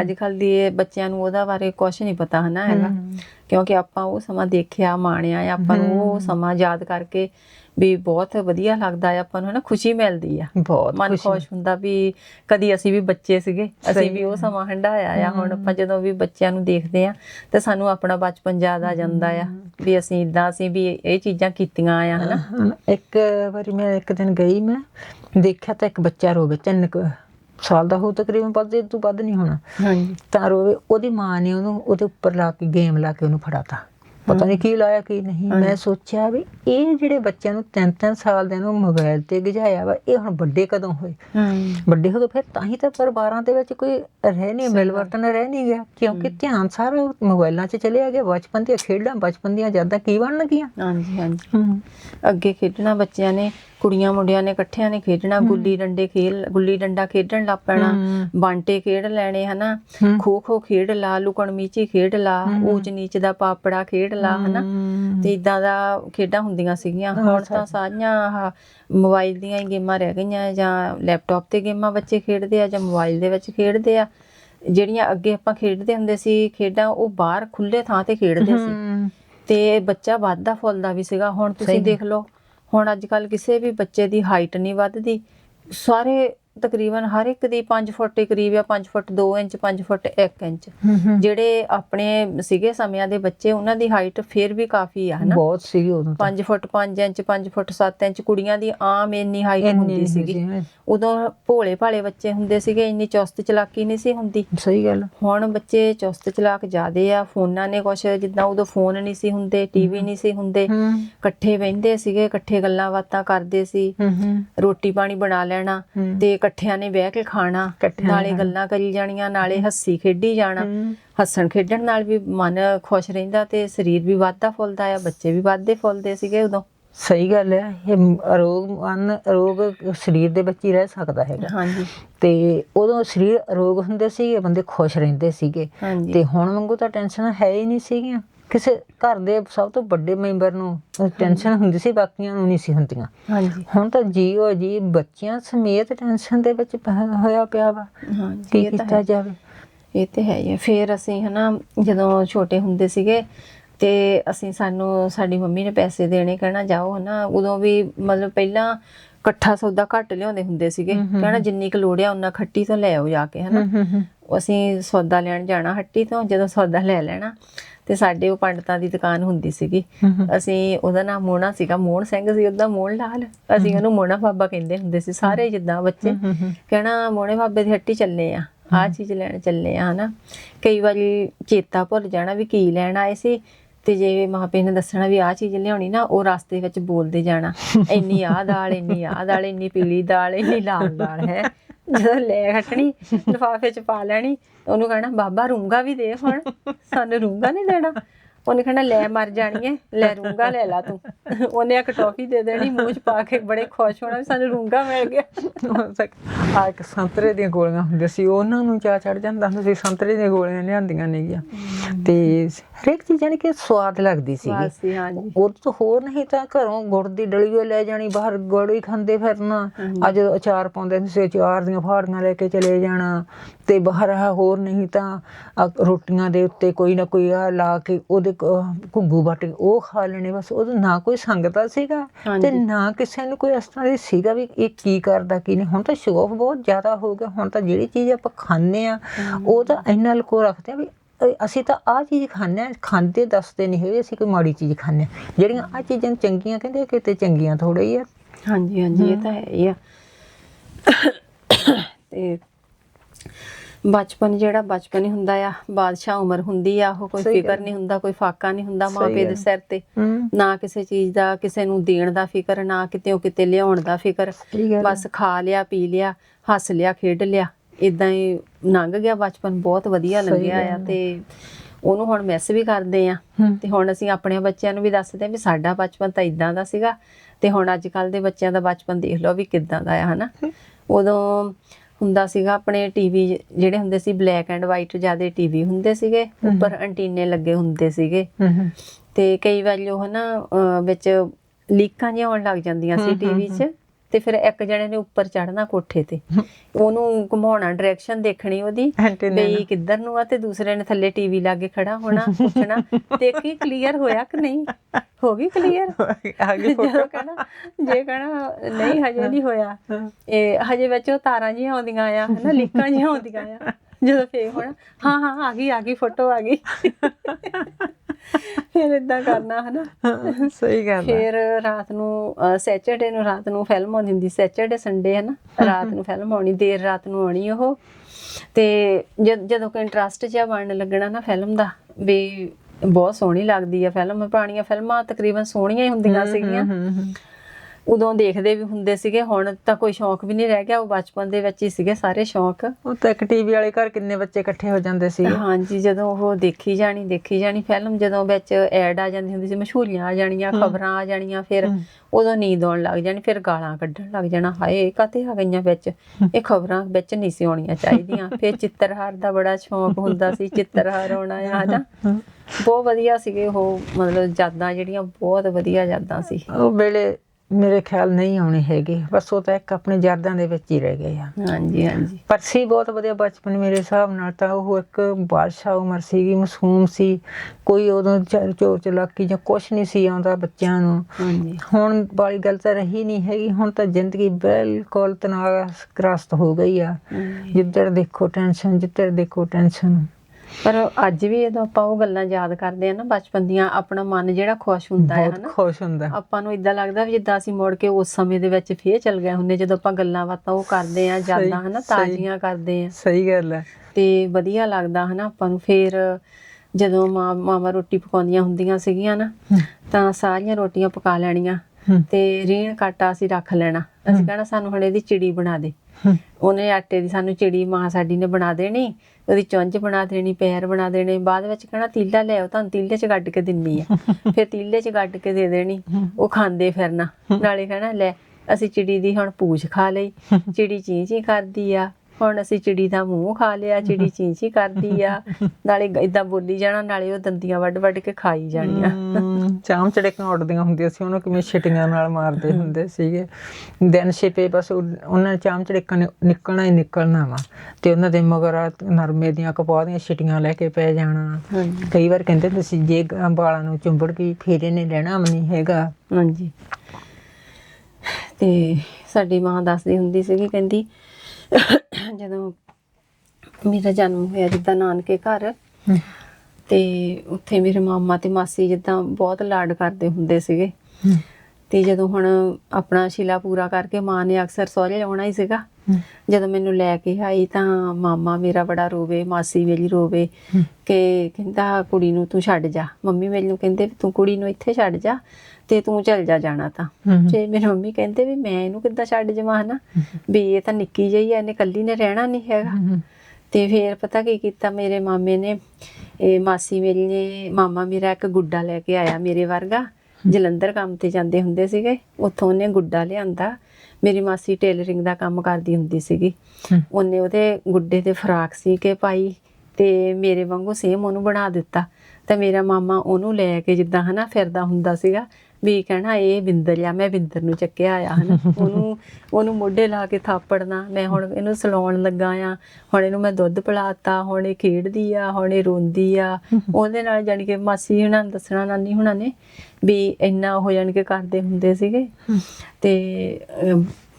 ਅੱਜ ਕੱਲ ਦੇ ਬੱਚਿਆਂ ਨੂੰ ਉਹਦਾ ਬਾਰੇ ਕੁਝ ਨਹੀਂ ਪਤਾ ਹਨਾ ਹੈਗਾ। ਕਿਉਂਕਿ ਆਪਾਂ ਉਹ ਸਮਾਂ ਦੇਖਿਆ ਮਾਣਿਆ ਆ ਆਪਾਂ ਨੂੰ ਉਹ ਸਮਾਂ ਯਾਦ ਕਰਕੇ ਵੀ ਬਹੁਤ ਵਧੀਆ ਲੱਗਦਾ ਆ ਆਪਾਂ ਨੂੰ ਹਨਾ ਖੁਸ਼ੀ ਮਿਲਦੀ ਆ। ਬਹੁਤ ਮਨ ਖੁਸ਼ੀ। ਹੁੰਦਾ ਵੀ ਕਦੀ ਅਸੀਂ ਵੀ ਬੱਚੇ ਸੀਗੇ ਅਸੀਂ ਵੀ ਉਹ ਸਮਾਂ ਹੰਡਾਇਆ ਆ। ਹੁਣ ਆਪਾਂ ਜਦੋਂ ਵੀ ਬੱਚਿਆਂ ਨੂੰ ਦੇਖਦੇ ਆ ਤੇ ਸਾਨੂੰ ਆਪਣਾ ਬਚਪਨ ਯਾਦ ਆ ਜਾਂਦਾ ਆ ਵੀ ਅਸੀਂ ਇਦਾਂ ਅਸੀਂ ਵੀ ਇਹ ਚੀਜ਼ਾਂ ਕੀਤੀਆਂ ਆ ਹਨਾ। ਹਾਂ, ਇੱਕ ਵਾਰੀ ਮੈਂ ਇੱਕ ਦਿਨ ਗਈ ਮੈਂ ਦੇਖਿਆ ਤਾਂ ਇੱਕ ਬੱਚਾ ਰੋਵੇ ਤਿੰਨ ਸਾਲ ਦਾ ਹੋ ਤਕਰੀਬਨ ਪਰ ਇਹ ਤੋਂ ਵੱਧ ਨਹੀਂ ਹੋਣਾ। ਹਾਂਜੀ। ਤਾਂ ਰੋਵੇ ਉਹਦੀ ਮਾਂ ਨੇ ਉਹਨੂੰ ਉਹਦੇ ਉੱਪਰ ਲਾ ਕੇ ਗੇਮ ਲਾ ਕੇ ਉਹਨੂੰ ਫੜਾਤਾ। ਪਤਾ ਨਹੀਂ ਕੀ ਲਾਇਆ ਕੀ ਨਹੀਂ। ਮੈਂ ਸੋਚਿਆ ਵੀ ਇਹ ਜਿਹੜੇ ਬੱਚਿਆਂ ਨੂੰ ਤਿੰਨ ਤਿੰਨ ਸਾਲ ਦੇ ਨੂੰ ਮੋਬਾਈਲ ਤੇ ਗਜਾਇਆ ਵਾ ਇਹ ਹੁਣ ਵੱਡੇ ਕਦੋਂ ਹੋਏ? ਵੱਡੇ ਹੋ ਗਏ ਫਿਰ ਤਾਂ ਹੀ ਤਾਂ ਪਰਿਵਾਰਾਂ ਦੇ ਵਿੱਚ ਕੋਈ ਰਹਿ ਨਹੀਂ ਮਿਲ ਵਰਤਨ ਰਹਿ ਨਹੀਂ ਗਿਆ। ਕਿਉਂਕਿ ਧਿਆਨ ਸਾਰਾ ਮੋਬਾਈਲਾਂ 'ਚ ਚਲਿਆ ਗਿਆ ਬਚਪਨ ਦੀਆਂ ਖੇਡਾਂ ਬਚਪਨ ਦੀਆਂ ਯਾਦਾਂ ਕੀ ਬਣਨ ਗਈਆਂ ਹਾਂਜੀ। ਹਾਂਜੀ ਅੱਗੇ ਖੇਡਣਾ ਬੱਚਿਆਂ ਨੇ ਕੁੜੀਆਂ ਮੁੰਡਿਆਂ ਨੇ ਇਕੱਠਿਆਂ ਨੇ ਖੇਡਣਾ ਗੁੱਲੀ ਡੰਡੇ ਖੇਲ ਗੁੱਲੀ ਡੰਡਾ ਖੇਡਣ ਲੱਗ ਪੈਣਾ। ਬਾਂਟੇ ਖੇਡ ਲੈਣੇ ਹਨਾ। ਖੋ ਖੋ ਖੇਡ ਲਾ ਲੁਕਣ ਮੀਚੀ ਖੇਡ ਲਾ ਊਚ ਨੀਚ ਦਾ ਪਾਪੜਾ ਖੇਡ ਲਾ ਹਨਾ। ਤੇ ਇਦਾਂ ਦਾ ਖੇਡਾਂ ਹੁੰਦੀਆਂ ਸੀਗੀਆਂ। ਹੁਣ ਤਾਂ ਸਾਰੀਆਂ। ਮੋਬਾਈਲ ਦੀਆਂ ਹੀ ਗੇਮਾਂ ਰਹਿ ਗਈਆਂ ਜਾਂ ਲੈਪਟਾਪ ਤੇ ਗੇਮਾਂ ਬੱਚੇ ਖੇਡਦੇ ਆ ਜਾਂ ਮੋਬਾਈਲ ਦੇ ਵਿੱਚ ਖੇਡਦੇ ਆ। ਜਿਹੜੀਆਂ ਅੱਗੇ ਆਪਾਂ ਖੇਡਦੇ ਹੁੰਦੇ ਸੀ ਖੇਡਾਂ ਉਹ ਬਾਹਰ ਖੁੱਲੇ ਥਾਂ ਤੇ ਖੇਡਦੇ ਸੀ। ਤੇ ਬੱਚਾ ਵੱਧਦਾ ਫੁੱਲਦਾ ਵੀ ਸੀਗਾ। ਹੁਣ ਤੁਸੀਂ ਦੇਖ ਲਓ ਹੁਣ ਅੱਜ ਕੱਲ ਕਿਸੇ ਵੀ ਬੱਚੇ ਦੀ ਹਾਈਟ ਨਹੀਂ ਵੱਧਦੀ ਸਾਰੇ ਤਕਰੀਬਨ ਹਰ ਇੱਕ ਦੀ 5 ਫੁੱਟ ਦੇ ਕਰੀਬ ਆ 5 ਫੁੱਟ 2 ਇੰਚ 5 ਫੁੱਟ 1 ਇੰਚ। ਜਿਹੜੇ ਆਪਣੇ ਸੀਗੇ ਸਮਿਆਂ ਦੇ ਬੱਚੇ ਉਹਨਾਂ ਦੀ ਹਾਈਟ ਫਿਰ ਵੀ ਕਾਫੀ ਆ ਹਨਾ? ਬਹੁਤ ਸੀ ਉਦੋਂ ਤਾਂ। 5 ਫੁੱਟ 5 ਇੰਚ 5 ਫੁੱਟ 7 ਇੰਚ ਕੁੜੀਆਂ ਦੀ ਆਮ ਇੰਨੀ ਹਾਈਟ ਹੁੰਦੀ ਸੀਗੀ। ਉਦੋਂ ਭੋਲੇ ਭਾਲੇ ਬੱਚੇ ਹੁੰਦੇ ਸੀਗੇ ਇੰਨੀ ਚੁਸਤ ਚਲਾਕੀ ਨਹੀਂ ਸੀ ਹੁੰਦੀ। ਸਹੀ ਗੱਲ। ਹੁਣ ਬੱਚੇ ਚੁਸਤ ਚਲਾਕ ਜ਼ਿਆਦੇ ਆ ਫੋਨਾਂ ਨੇ ਕੁਛ ਜਿੱਦਾਂ ਉਦੋਂ ਫੋਨ ਨਹੀਂ ਸੀ ਹੁੰਦੇ ਟੀਵੀ ਨਹੀਂ ਸੀ ਹੁੰਦੇ। ਇਕੱਠੇ ਬਹਿੰਦੇ ਸੀਗੇ ਇਕੱਠੇ ਗੱਲਾਂ ਬਾਤਾਂ ਕਰਦੇ ਸੀ। ਰੋਟੀ ਪਾਣੀ ਬਣਾ ਲੈਣਾ। ਤੇ ਇਕੱਠਿਆਂ ਨੇ ਬਹਿ ਕੇ ਖਾਣਾ ਨਾਲੇ। ਗੱਲਾਂ ਕਰੀ ਜਾਣੀਆਂ ਨਾਲੇ ਹੱਸੀ ਖੇਡੀ ਜਾਣਾ। ਹੱਸਣ ਖੇਡਣ ਨਾਲ ਵੀ ਮਨ ਖੁਸ਼ ਰਹਿੰਦਾ ਤੇ ਸਰੀਰ ਵੀ ਵੱਧਦਾ ਫੁੱਲਦਾ ਆ ਬੱਚੇ ਵੀ ਵੱਧਦੇ ਫੁੱਲਦੇ ਸੀਗੇ ਉਦੋਂ। ਸਹੀ ਗੱਲ ਹੈ ਇਹ ਅਰੋਗ ਮਨ ਰੋਗ ਸਰੀਰ ਦੇ ਵਿੱਚ ਹੀ ਰਹਿ ਸਕਦਾ ਹੈਗਾ। ਹਾਂਜੀ। ਤੇ ਉਦੋਂ ਸਰੀਰ ਅਰੋਗ ਹੁੰਦੇ ਸੀਗੇ ਬੰਦੇ ਖੁਸ਼ ਰਹਿੰਦੇ ਸੀਗੇ। ਤੇ ਹੁਣ ਵਾਂਗੂ ਤਾਂ ਟੈਨਸ਼ਨ ਹੈ ਹੀ ਨਹੀਂ ਸੀਗੀਆਂ। ਕਿਸੇ ਘਰ ਦੇ ਸਭ ਤੋਂ ਵੱਡੇ ਮੈਂਬਰ ਨੂੰ ਟੈਨਸ਼ਨ ਹੁੰਦੀ ਸੀ ਬਾਕੀਆਂ ਨੂੰ ਨਹੀਂ ਸੀ ਹੁੰਦੀਆਂ। ਹਾਂਜੀ। ਹੁਣ ਤਾਂ ਜੀਓ ਜੀ ਬੱਚਿਆਂ ਸਮੇਤ ਟੈਨਸ਼ਨ ਦੇ ਵਿੱਚ ਹੋਇਆ ਪਿਆ ਵਾ। ਹਾਂਜੀ ਕੀ ਇਹ ਤਾਂ ਕੀਤਾ। ਜਾਵੇ? ਇਹ ਤੇ ਹੈ ਹੀ। ਫਿਰ ਅਸੀਂ ਹਨਾ ਜਦੋਂ ਛੋਟੇ ਹੁੰਦੇ ਸੀਗੇ ਤੇ ਅਸੀਂ ਸਾਨੂੰ ਸਾਡੀ ਮੰਮੀ ਨੇ ਪੈਸੇ ਦੇਣੇ ਕਹਿਣਾ ਜਾਓ ਹਨਾ ਉਦੋਂ ਵੀ ਮਤਲਬ ਪਹਿਲਾਂ ਇਕੱਠਾ ਸੌਦਾ ਘੱਟ ਲਿਆਉਂਦੇ ਹੁੰਦੇ ਸੀਗੇ। ਕਹਿਣਾ ਜਿੰਨੀ ਕੁ ਲੋੜ ਆ ਉਹਨਾਂ ਖੱਟੀ ਤੋਂ ਲੈ ਆਓ ਜਾ ਕੇ ਹਨਾ। ਅਸੀਂ ਸੌਦਾ ਲੈਣ ਜਾਣਾ ਹੱਟੀ ਤੋਂ ਜਦੋਂ ਸੌਦਾ ਲੈ ਲੈਣਾ ਤੇ ਸਾਡੇ ਉਹ ਪੰਡਤਾਂ ਦੀ ਦੁਕਾਨ ਹੁੰਦੀ ਸੀਗੀ। ਅਸੀਂ ਉਹਦਾ ਨਾਮ ਮੋਹਣਾ ਸੀਗਾ। ਮੋਹਣ ਸਿੰਘ ਸੀ ਉਹਦਾ ਮੋਹਣ ਲਾਲ। ਅਸੀਂ ਉਹਨੂੰ ਮੋਹਣਾ ਬਾਬਾ ਕਹਿੰਦੇ ਹੁੰਦੇ ਸੀ। ਸਾਰੇ ਜਿੱਦਾਂ ਬੱਚੇ ਕਹਿਣਾ ਮੋਹਣੇ ਬਾਬੇ ਦੀ ਹੱਟੀ ਚੱਲੇ ਆ। ਆਹ ਚੀਜ਼ ਲੈਣ ਚੱਲੇ ਆ ਹਨਾ। ਕਈ ਵਾਰੀ ਚੇਤਾ ਭੁੱਲ ਜਾਣਾ ਵੀ ਕੀ ਲੈਣ ਆਏ ਸੀ। ਤੇ ਜੇ ਮਾਪੇ ਨੇ ਦੱਸਣਾ ਵੀ ਆਹ ਚੀਜ਼ ਲਿਆਉਣੀ ਨਾ ਉਹ ਰਸਤੇ ਵਿੱਚ ਬੋਲਦੇ ਜਾਣਾ। ਇੰਨੀ ਆਹ ਦਾਲ ਇੰਨੀ ਆਹ ਦਾਲ ਇੰਨੀ ਪੀਲੀ ਦਾਲ ਇੰਨੀ ਲਾਲ ਦਾਲ ਹੈ। ਜਦੋਂ ਲੈ ਹਟਣੀ, ਲਿਫਾਫੇ ਚ ਪਾ ਲੈਣੀ, ਉਹਨੂੰ ਕਹਿਣਾ, ਬਾਬਾ ਰੂੰਗਾ ਵੀ ਦੇ ਹੁਣ, ਸਾਨੂੰ ਰੂੰਗਾ ਨਹੀਂ ਦੇਣਾ। ਉਹਨੇ ਕਹਿਣਾ ਲੈ ਮਰ ਜਾਣੀ ਹੈ ਲੈ ਰੂੰਗਾ ਲੈ ਲਾ ਤੂੰ। ਉਹਨੇ ਇੱਕ ਟੌਫੀ ਦੇ ਦੇਣੀ ਮੂੰਹ ਚ ਪਾ ਕੇ ਬੜੇ ਖੁਸ਼ ਹੋਣਾ ਵੀ ਸਾਨੂੰ ਰੂੰਗਾ ਮਿਲ ਗਿਆ। ਆ ਇੱਕ ਸੰਤਰੇ ਦੀਆਂ ਗੋਲੀਆਂ ਹੁੰਦੀਆਂ ਸੀ ਉਹਨਾਂ ਨੂੰ ਚਾ ਚੜ ਜਾਂਦਾ ਹੁੰਦਾ ਸੀ ਸੰਤਰੇ ਦੀਆਂ ਗੋਲੀਆਂ ਲਿਆਂਦੀਆਂ ਨੇਗੀਆਂ। ਤੇ ਹਰੇਕ ਚੀਜ਼ ਜਾਨੀ ਕਿ ਸਵਾਦ ਲੱਗਦੀ ਸੀ ਉਹ ਤੋਂ ਹੋਰ ਨਹੀਂ ਤਾਂ ਘਰੋਂ ਗੁੜ ਦੀ ਡਲੀ ਲੈ ਜਾਣੀ ਬਾਹਰ ਗੁੜ ਹੀ ਖਾਂਦੇ ਫਿਰਨਾ। ਅੱਜ ਅਚਾਰ ਪਾਉਂਦੇ ਸੀ ਅਚਾਰ ਦੀਆਂ ਫਾੜੀਆਂ ਲੈ ਕੇ ਚਲੇ ਜਾਣਾ। ਤੇ ਬਾਹਰ ਹੋਰ ਨਹੀਂ ਤਾਂ ਰੋਟੀਆਂ ਦੇ ਉੱਤੇ ਕੋਈ ਨਾ ਕੋਈ ਆ ਲਾ ਕੇ ਉਹਦੇ ਘੁੱਗੂ ਕੇ ਉਹ ਖਾ ਲੈਣੇ ਬਸ ਉਹਦਾ ਨਾ ਕੋਈ ਸੰਗਤਾ ਸੀਗਾ ਤੇ। ਨਾ ਕਿਸੇ ਨੂੰ ਕੋਈ ਇਸ ਤਰ੍ਹਾਂ ਦੀ ਸੀਗਾ ਵੀ ਇਹ ਕੀ ਕਰਦਾ ਕੀ ਨਹੀਂ। ਹੁਣ ਤਾਂ ਸ਼ੌਕ ਬਹੁਤ ਜ਼ਿਆਦਾ ਹੋ ਗਿਆ ਹੁਣ ਤਾਂ ਜਿਹੜੀ ਚੀਜ਼ ਆਪਾਂ ਖਾਂਦੇ ਆ ਉਹ ਤਾਂ ਇੰਨਾ ਲਕੋ ਰੱਖਦੇ ਆ ਵੀ ਅਸੀਂ ਤਾਂ ਆਹ ਚੀਜ਼ ਖਾਂਦੇ ਆ ਖਾਂਦੇ ਦੱਸਦੇ ਨਹੀਂ ਹੈਗੇ ਅਸੀਂ ਕੋਈ ਮਾੜੀ ਚੀਜ਼ ਖਾਂਦੇ ਜਿਹੜੀਆਂ ਆ ਚੀਜ਼ਾਂ ਚੰਗੀਆਂ ਕਹਿੰਦੇ ਆ, ਕਿਤੇ ਚੰਗੀਆਂ ਥੋੜਾ ਹੀ ਆ। ਹਾਂਜੀ ਹਾਂਜੀ ਇਹ ਤਾਂ ਹੈ ਹੀ ਆ। ਤੇ ਬਚਪਨ ਜਿਹੜਾ ਬਚਪਨ ਹੀ ਹੁੰਦਾ ਆ ਬਾਦਸ਼ਾਹ ਉਮਰ ਹੁੰਦੀ ਆ ਉਹ ਕੋਈ ਫਿਕਰ ਨਹੀਂ ਹੁੰਦਾ ਕੋਈ ਫਾਕਾ ਨਹੀਂ ਹੁੰਦਾ ਮਾਪੇ ਦੇ। ਸਿਰ ਤੇ। ਨਾ ਕਿਸੇ ਚੀਜ਼ ਦਾ ਕਿਸੇ ਨੂੰ ਦੇਣ ਦਾ ਫਿਕਰ ਨਾ ਕਿਤੇ ਕਿਤੇ ਲਿਆਉਣ ਦਾ ਫਿਕਰ। ਬਸ ਖਾ ਲਿਆ ਪੀ ਲਿਆ ਹੱਸ ਲਿਆ ਖੇਡ ਲਿਆ। ਇਦਾਂ ਹੀ ਲੰਘ ਗਿਆ ਬਚਪਨ ਬਹੁਤ ਵਧੀਆ ਲੰਘਿਆ ਆ। ਤੇ ਉਹਨੂੰ ਹੁਣ ਮਿਸ ਵੀ ਕਰਦੇ ਆ। ਤੇ ਹੁਣ ਅਸੀਂ ਆਪਣੇ ਬੱਚਿਆਂ ਨੂੰ ਵੀ ਦੱਸਦੇ ਆ ਵੀ ਸਾਡਾ ਬਚਪਨ ਤਾਂ ਇਦਾਂ ਦਾ ਸੀਗਾ। ਤੇ ਹੁਣ ਅੱਜ ਕੱਲ ਦੇ ਬੱਚਿਆਂ ਦਾ ਬਚਪਨ ਦੇਖ ਲਓ ਵੀ ਕਿਦਾਂ ਦਾ ਆ ਹਨਾ। ਉਦੋਂ ਹੁੰਦਾ ਸੀਗਾ ਆਪਣੇ ਟੀਵੀ ਜਿਹੜੇ ਹੁੰਦੇ ਸੀ ਬਲੈਕ ਐਂਡ ਵਾਈਟ ਜਿਆਦੇ ਟੀਵੀ ਹੁੰਦੇ ਸੀਗੇ ਉੱਪਰ ਐਂਟੀਨੇ ਲੱਗੇ ਹੁੰਦੇ ਸੀਗੇ। ਤੇ ਕਈ ਵਾਰੀ ਉਹ ਨਾ ਅਹ, ਵਿੱਚ ਲੀਕਾਂ ਜਿਹੀਆਂ ਆਉਣ ਲੱਗ ਜਾਂਦੀਆਂ ਸੀ ਟੀਵੀ 'ਚ। ਤੇ ਫਿਰ ਇੱਕ ਜਣੇ ਨੇ ਉੱਪਰ ਚੜਨਾ ਕੋਠੇ ਤੇ। ਉਹਨੂੰ ਘੁਮਾਉਣਾ ਡਾਇਰੈਕਸ਼ਨ ਦੇਖਣੀ ਉਹਦੀ ਬਈ ਕਿੱਧਰ ਨੂੰ ਆ ਤੇ ਦੂਸਰੇ ਨੇ ਥੱਲੇ ਟੀਵੀ ਲਾਗੇ ਖੜਾ ਹੋਣਾ ਪੁੱਛਣਾ ਦੇਖੀ ਕਲੀਅਰ ਹੋਇਆ ਕਿ ਨਹੀਂ? ਹੋ ਗਈ ਕਲੀਅਰ ਆ ਗਈ ਜਦੋਂ ਕਹਣਾ ਜੇ ਕਹਣਾ ਨਹੀਂ ਹਜੇ ਨਹੀਂ ਹੋਇਆ। ਇਹ ਹਜੇ ਵਿੱਚ ਉਹ ਤਾਰਾਂ ਜਿਹੀਆਂ ਆਉਂਦੀਆਂ ਆ ਹਨਾ ਲੀਕਾਂ ਜਿਹੀਆਂ ਆਉਂਦੀਆਂ ਆ। ਜਦੋਂ ਫੇਰ ਹੋਣਾ। ਹਾਂ ਹਾਂ ਆ ਗਈ ਆ ਗਈ ਫੋਟੋ ਆ ਗਈ। ਫਿਰ ਇਦਾਂ ਕਰਨਾ ਹਨਾ। ਸਹੀ ਗੱਲ ਆ। ਫਿਰ ਰਾਤ ਨੂੰ ਸੈਚਰਡੇ ਨੂੰ ਰਾਤ ਨੂੰ ਫਿਲਮ ਆਉਂਦੀ ਹੁੰਦੀ ਸੈਚਰਡੇ ਸੰਡੇ ਹੈ ਨਾ ਰਾਤ ਨੂੰ ਫਿਲਮ ਆਉਣੀ ਦੇਰ ਰਾਤ ਨੂੰ ਆਉਣੀ ਉਹ। ਤੇ ਜਦ- ਕੋਈ ਇੰਟਰਸਟ ਜਿਹਾ ਬਣਨ ਲੱਗਣਾ ਨਾ ਫਿਲਮ ਦਾ ਵੀ ਬਹੁਤ ਸੋਹਣੀ ਲੱਗਦੀ ਆ ਫਿਲਮ ਪੁਰਾਣੀਆਂ ਫਿਲਮਾਂ ਤਕਰੀਬਨ ਸੋਹਣੀਆਂ ਹੀ ਹੁੰਦੀਆਂ ਸੀਗੀਆਂ। ਹੂੰ ਹੂੰ। ਉਦੋਂ ਦੇਖਦੇ ਵੀ ਹੁੰਦੇ ਸੀਗੇ ਹੁਣ ਤਾਂ ਕੋਈ ਸ਼ੌਂਕ ਵੀ ਨਹੀਂ ਰਹਿ ਗਿਆ ਉਹ ਬਚਪਨ ਦੇ ਵਿੱਚ ਹੀ ਸੀਗੇ ਸਾਰੇ ਸ਼ੌਂਕ। ਉਹ ਤਾਂ ਇੱਕ ਟੀਵੀ ਵਾਲੇ ਘਰ ਕਿੰਨੇ ਬੱਚੇ ਇਕੱਠੇ ਹੋ ਜਾਂਦੇ ਸੀ। ਹਾਂਜੀ ਜਦੋਂ ਉਹ ਦੇਖੀ ਜਾਣੀ ਦੇਖੀ ਜਾਣੀ ਫਿਲਮ ਜਦੋਂ ਵਿੱਚ ਐਡ ਆ ਜਾਂਦੀ ਹੁੰਦੀ ਸੀ ਮਸ਼ਹੂਰੀਆਂ ਆ ਜਾਣੀਆਂ ਖਬਰਾਂ ਆ ਜਾਣੀਆਂ ਫਿਰ ਉਦੋਂ ਨੀਂਦ ਆਉਣ ਲੱਗ ਜਾਣੀ ਫਿਰ ਗਾਲਾਂ ਕੱਢਣ ਲੱਗ ਜਾਣਾ ਹਾਏ ਕਾਤੇ ਆ ਗਈਆਂ ਵਿੱਚ? ਇਹ ਖਬਰਾਂ ਵਿੱਚ ਨਹੀਂ ਸੀ ਆਉਣੀਆਂ ਚਾਹੀਦੀਆਂ। ਫਿਰ ਚਿੱਤਰਹਾਰ ਦਾ ਬੜਾ ਸ਼ੌਂਕ ਹੁੰਦਾ ਸੀ ਚਿੱਤਰਹਾਰ ਆਉਣਾ ਆ ਹਨਾ ਬਹੁਤ ਵਧੀਆ ਸੀਗੇ ਉਹ ਮਤਲਬ ਯਾਦਾਂ ਜਿਹੜੀਆਂ ਬਹੁਤ ਵਧੀਆ ਯਾਦਾਂ ਸੀ। ਉਹ ਵੇਲੇ ਮੇਰੇ ਖਿਆਲ ਨਹੀਂ ਆਉਣੇ ਹੈਗੇ। ਬਸ ਉਹ ਤਾਂ ਇੱਕ ਆਪਣੇ ਯਾਦਾਂ ਦੇ ਵਿੱਚ ਹੀ ਰਹਿ ਗਏ ਆ। ਹਾਂਜੀ ਹਾਂਜੀ। ਪਰ ਸੀ ਬਹੁਤ ਵਧੀਆ ਬਚਪਨ ਮੇਰੇ ਹਿਸਾਬ ਨਾਲ ਤਾਂ ਉਹ ਇੱਕ ਬਾਦਸ਼ਾਹ ਉਮਰ ਸੀਗੀ ਮਾਸੂਮ ਸੀ। ਕੋਈ ਉਦੋਂ ਚੋਰ ਚਲਾਕੀ ਜਾਂ ਕੁਛ ਨਹੀਂ ਸੀ ਆਉਂਦਾ ਬੱਚਿਆਂ ਨੂੰ। ਹਾਂਜੀ। ਹੁਣ ਵਾਲੀ ਗੱਲ ਤਾਂ ਰਹੀ ਨਹੀਂ ਹੈਗੀ। ਹੁਣ ਤਾਂ ਜ਼ਿੰਦਗੀ ਬਿਲਕੁਲ ਤਣਾਅਗ੍ਰਸਤ ਹੋ ਗਈ ਆ। ਜਿੱਧਰ ਦੇਖੋ ਟੈਨਸ਼ਨ ਜਿੱਧਰ ਦੇਖੋ ਟੈਨਸ਼ਨ ਪਰ ਅੱਜ ਵੀ ਜਦੋਂ ਆਪਾਂ ਉਹ ਗੱਲਾਂ ਯਾਦ ਕਰਦੇ ਆ ਨਾ ਬਚਪਨ ਦੀਆਂ ਆਪਣਾ ਮਨ ਜਿਹੜਾ ਖੁਸ਼ ਹੁੰਦਾ ਹੈ ਬਹੁਤ ਹਨਾ ਖੁਸ਼ ਹੁੰਦਾ। ਆਪਾਂ ਨੂੰ ਇਦਾਂ ਲੱਗਦਾ ਵੀ ਜਿੱਦਾਂ ਅਸੀਂ ਮੁੜ ਕੇ ਉਸ ਸਮੇਂ ਦੇ ਵਿੱਚ ਫੇਰ ਚੱਲ ਗਏ ਹੁੰਦੇ ਜਦੋਂ ਆਪਾਂ ਗੱਲਾਂ ਬਾਤਾਂ ਉਹ ਕਰਦੇ ਆ ਯਾਦਾਂ ਹਨਾ। ਤਾਜ਼ੀਆਂ ਕਰਦੇ ਆ। ਸਹੀ ਗੱਲ ਹੈ। ਤੇ ਵਧੀਆ ਲੱਗਦਾ ਹਨਾ ਆਪਾਂ ਨੂੰ ਫੇਰ ਜਦੋਂ ਮਾਂ ਮਾਮਾ ਰੋਟੀ ਪਕਾਉਂਦੀਆਂ ਹੁੰਦੀਆਂ ਸੀਗੀਆਂ ਨਾ ਤਾਂ ਸਾਰੀਆਂ ਰੋਟੀਆਂ ਪਕਾ ਲੈਣੀਆਂ। ਤੇ ਰੀਣ ਕਾਟਾ ਅਸੀਂ ਰੱਖ ਲੈਣਾ। ਅਸੀਂ ਕਹਿਣਾ ਸਾਨੂੰ ਹੁਣ ਇਹਦੀ ਚਿੜੀ ਬਣਾ ਦੇ। ਉਹਨੇ ਆਟੇ ਦੀ ਸਾਨੂੰ ਚਿੜੀ ਮਾਂ ਸਾਡੀ ਨੇ ਬਣਾ ਦੇਣੀ ਉਹਦੀ ਚੁੰਝ ਬਣਾ ਦੇਣੀ ਪੈਰ ਬਣਾ ਦੇਣੇ ਬਾਅਦ ਵਿੱਚ ਕਹਿਣਾ ਤੀਲਾ ਲਿਆਓ ਤੁਹਾਨੂੰ ਤੀਲੇ 'ਚ ਗੱਡ ਕੇ ਦਿੰਨੀ ਆ। [LAUGHS] ਫਿਰ ਤੀਲੇ 'ਚ ਗੱਡ ਕੇ ਦੇ ਦੇਣੀ ਉਹ ਖਾਂਦੇ ਫਿਰਨਾ। ਨਾਲੇ ਕਹਿਣਾ ਲੈ ਅਸੀਂ ਚਿੜੀ ਦੀ ਹੁਣ ਪੂਛ ਖਾ ਲਈ [LAUGHS] ਚਿੜੀ ਚੀਂ ਚੀਂ ਕਰਦੀ ਆ ਹੁਣ ਅਸੀਂ ਚਿੜੀ ਦਾ ਮੂੰਹ ਖਾ ਲਿਆ ਚਿੜੀ ਚੀਂਚੀ ਕਰਦੀ ਆ। [LAUGHS] ਨਾਲੇ ਇਦਾਂ ਬੋਲੀ ਜਾਣਾ ਨਾਲੇ ਉਹ ਦੰਦੀਆਂ ਵੱਢ ਵੱਢ ਕੇ ਖਾਈ ਜਾਣੀਆਂ। ਚਾਮ ਚੜੇਕਾਂ ਉੱਡਦੀਆਂ ਹੁੰਦੀਆਂ ਸੀ ਉਹਨੂੰ ਕਿਵੇਂ ਛਿਟੀਆਂ ਨਾਲ ਮਾਰਦੇ ਹੁੰਦੇ ਸੀਗੇ। ਦਿਨ ਛਿਪੇ ਬਸ ਉਹ- ਉਹਨਾਂ ਨੇ ਚਾਮ ਚੜੇਕਾਂ ਨੇ ਨਿਕਲਣਾ ਹੀ ਨਿਕਲਣਾ ਵਾ। ਤੇ ਉਹਨਾਂ ਦੇ ਮਗਰ ਨਰਮੇ ਦੀਆਂ ਕਪਾਹ ਦੀਆਂ ਛਿਟੀਆਂ ਲੈ ਕੇ ਪੈ ਜਾਣਾ। ਕਈ ਵਾਰ ਕਹਿੰਦੇ ਹੁੰਦੇ ਸੀ ਜੇ ਵਾਲਾਂ ਨੂੰ ਚੁੰਬੜ ਗਈ ਫਿਰ ਇਹਨੇ ਲੈਣਾ ਨਹੀਂ ਹੈਗਾ। ਹਾਂਜੀ। ਤੇ ਸਾਡੀ ਮਾਂ ਦੱਸਦੀ ਹੁੰਦੀ ਸੀਗੀ ਕਹਿੰਦੀ ਜਦੋਂ ਮੇਰਾ ਜਨਮ ਹੋਇਆ ਜਿੱਦਾਂ ਨਾਨਕੇ ਘਰ ਤੇ ਉੱਥੇ ਮੇਰੇ ਮਾਮਾ ਤੇ ਮਾਸੀ ਜਿੱਦਾਂ ਬਹੁਤ ਲਾਡ ਕਰਦੇ ਹੁੰਦੇ ਸੀਗੇ। ਤੇ ਜਦੋਂ ਹੁਣ ਆਪਣਾ ਸ਼ਿਲਾ ਪੂਰਾ ਕਰਕੇ ਮਾਂ ਨੇ ਅਕਸਰ ਸਹੁਰੇ ਆਉਣਾ ਹੀ ਸੀਗਾ। ਜਦੋਂ ਮੈਨੂੰ ਲੈ ਕੇ ਆਈ ਤਾਂ ਮਾਮਾ ਮੇਰਾ ਬੜਾ ਰੋਵੇ ਮਾਸੀ ਮੇਰੀ ਰੋਵੇ। ਕਿ ਕਹਿੰਦਾ ਕੁੜੀ ਨੂੰ ਤੂੰ ਛੱਡ ਜਾ। ਮੰਮੀ ਮੈਨੂੰ ਕਹਿੰਦੇ ਤੂੰ ਕੁੜੀ ਨੂੰ ਇੱਥੇ ਛੱਡ ਜਾ। ਤੇ ਤੂੰ ਚੱਲ ਜਾ ਜਾਣਾ ਤਾਂ। ਜੇ ਮੇਰੀ ਮੰਮੀ ਕਹਿੰਦੇ ਵੀ ਮੈਂ ਇਹਨੂੰ ਕਿੱਦਾਂ ਛੱਡ ਜਾਵਾਂ ਹਨਾ? ਵੀ ਇਹ ਤਾਂ ਨਿੱਕੀ ਜਿਹੀ ਆ ਇਹਨੇ ਕੱਲੀ ਨੇ ਰਹਿਣਾ ਨਹੀਂ ਹੈਗਾ। ਤੇ ਫਿਰ ਪਤਾ ਕੀ ਕੀਤਾ ਮੇਰੇ ਮਾਮੇ ਨੇ ਇਹ ਮਾਸੀ ਮੇਰੀ ਨੇ ਮਾਮਾ ਮੇਰਾ ਇੱਕ ਗੁੱਡਾ ਲੈ ਕੇ ਆਇਆ ਮੇਰੇ ਵਰਗਾ। ਜਲੰਧਰ ਕੰਮ ਤੇ ਜਾਂਦੇ ਹੁੰਦੇ ਸੀਗੇ। ਉੱਥੋਂ ਉਹਨੇ ਗੁੱਡਾ ਲਿਆਂਦਾ। ਮੇਰੀ ਮਾਸੀ ਟੇਲਰਿੰਗ ਦਾ ਕੰਮ ਕਰਦੀ ਹੁੰਦੀ ਸੀਗੀ। ਉਹਨੇ ਉਹਦੇ ਗੁੱਡੇ ਤੇ ਫਰਾਕ ਸੀ ਕੇ ਪਾਈ ਤੇ ਮੇਰੇ ਵਾਂਗੂ ਸੇਮ ਉਹਨੂੰ ਬਣਾ ਦਿੱਤਾ। ਤੇ ਮੇਰਾ ਮਾਮਾ ਉਹਨੂੰ ਲੈ ਕੇ ਜਿੱਦਾਂ ਹਨਾ ਫਿਰਦਾ ਹੁੰਦਾ ਸੀਗਾ। ਵੀ ਕਹਿਣਾ ਇਹ ਬਿੰਦਰ ਆ ਮੈਂ ਬਿੰਦਰ ਨੂੰ ਚੱਕਿਆ ਆਇਆ ਹਨਾ। [LAUGHS] ਉਹਨੂੰ ਉਹਨੂੰ ਮੋਢੇ ਲਾ ਕੇ ਥਾਪੜਨਾ ਮੈਂ ਹੁਣ ਇਹਨੂੰ ਸਲਾਉਣ ਲੱਗਾ ਆ। ਹੁਣ ਇਹਨੂੰ ਮੈਂ ਦੁੱਧ ਪਿਲਾਤਾ ਹੁਣ ਇਹ ਖੇਡਦੀ ਆ ਹੁਣ ਇਹ ਰੋਂਦੀ ਆ। [LAUGHS] ਉਹਦੇ ਨਾਲ ਜਾਣੀ ਕਿ ਮਾਸੀ ਹੁਣਾਂ ਨੇ ਦੱਸਣਾ ਨਾਨੀ ਹੁਣਾਂ ਨੇ ਵੀ ਇੰਨਾ ਹੋ ਜਾਣ ਕੇ ਕਰਦੇ ਹੁੰਦੇ ਸੀਗੇ। [LAUGHS] ਤੇ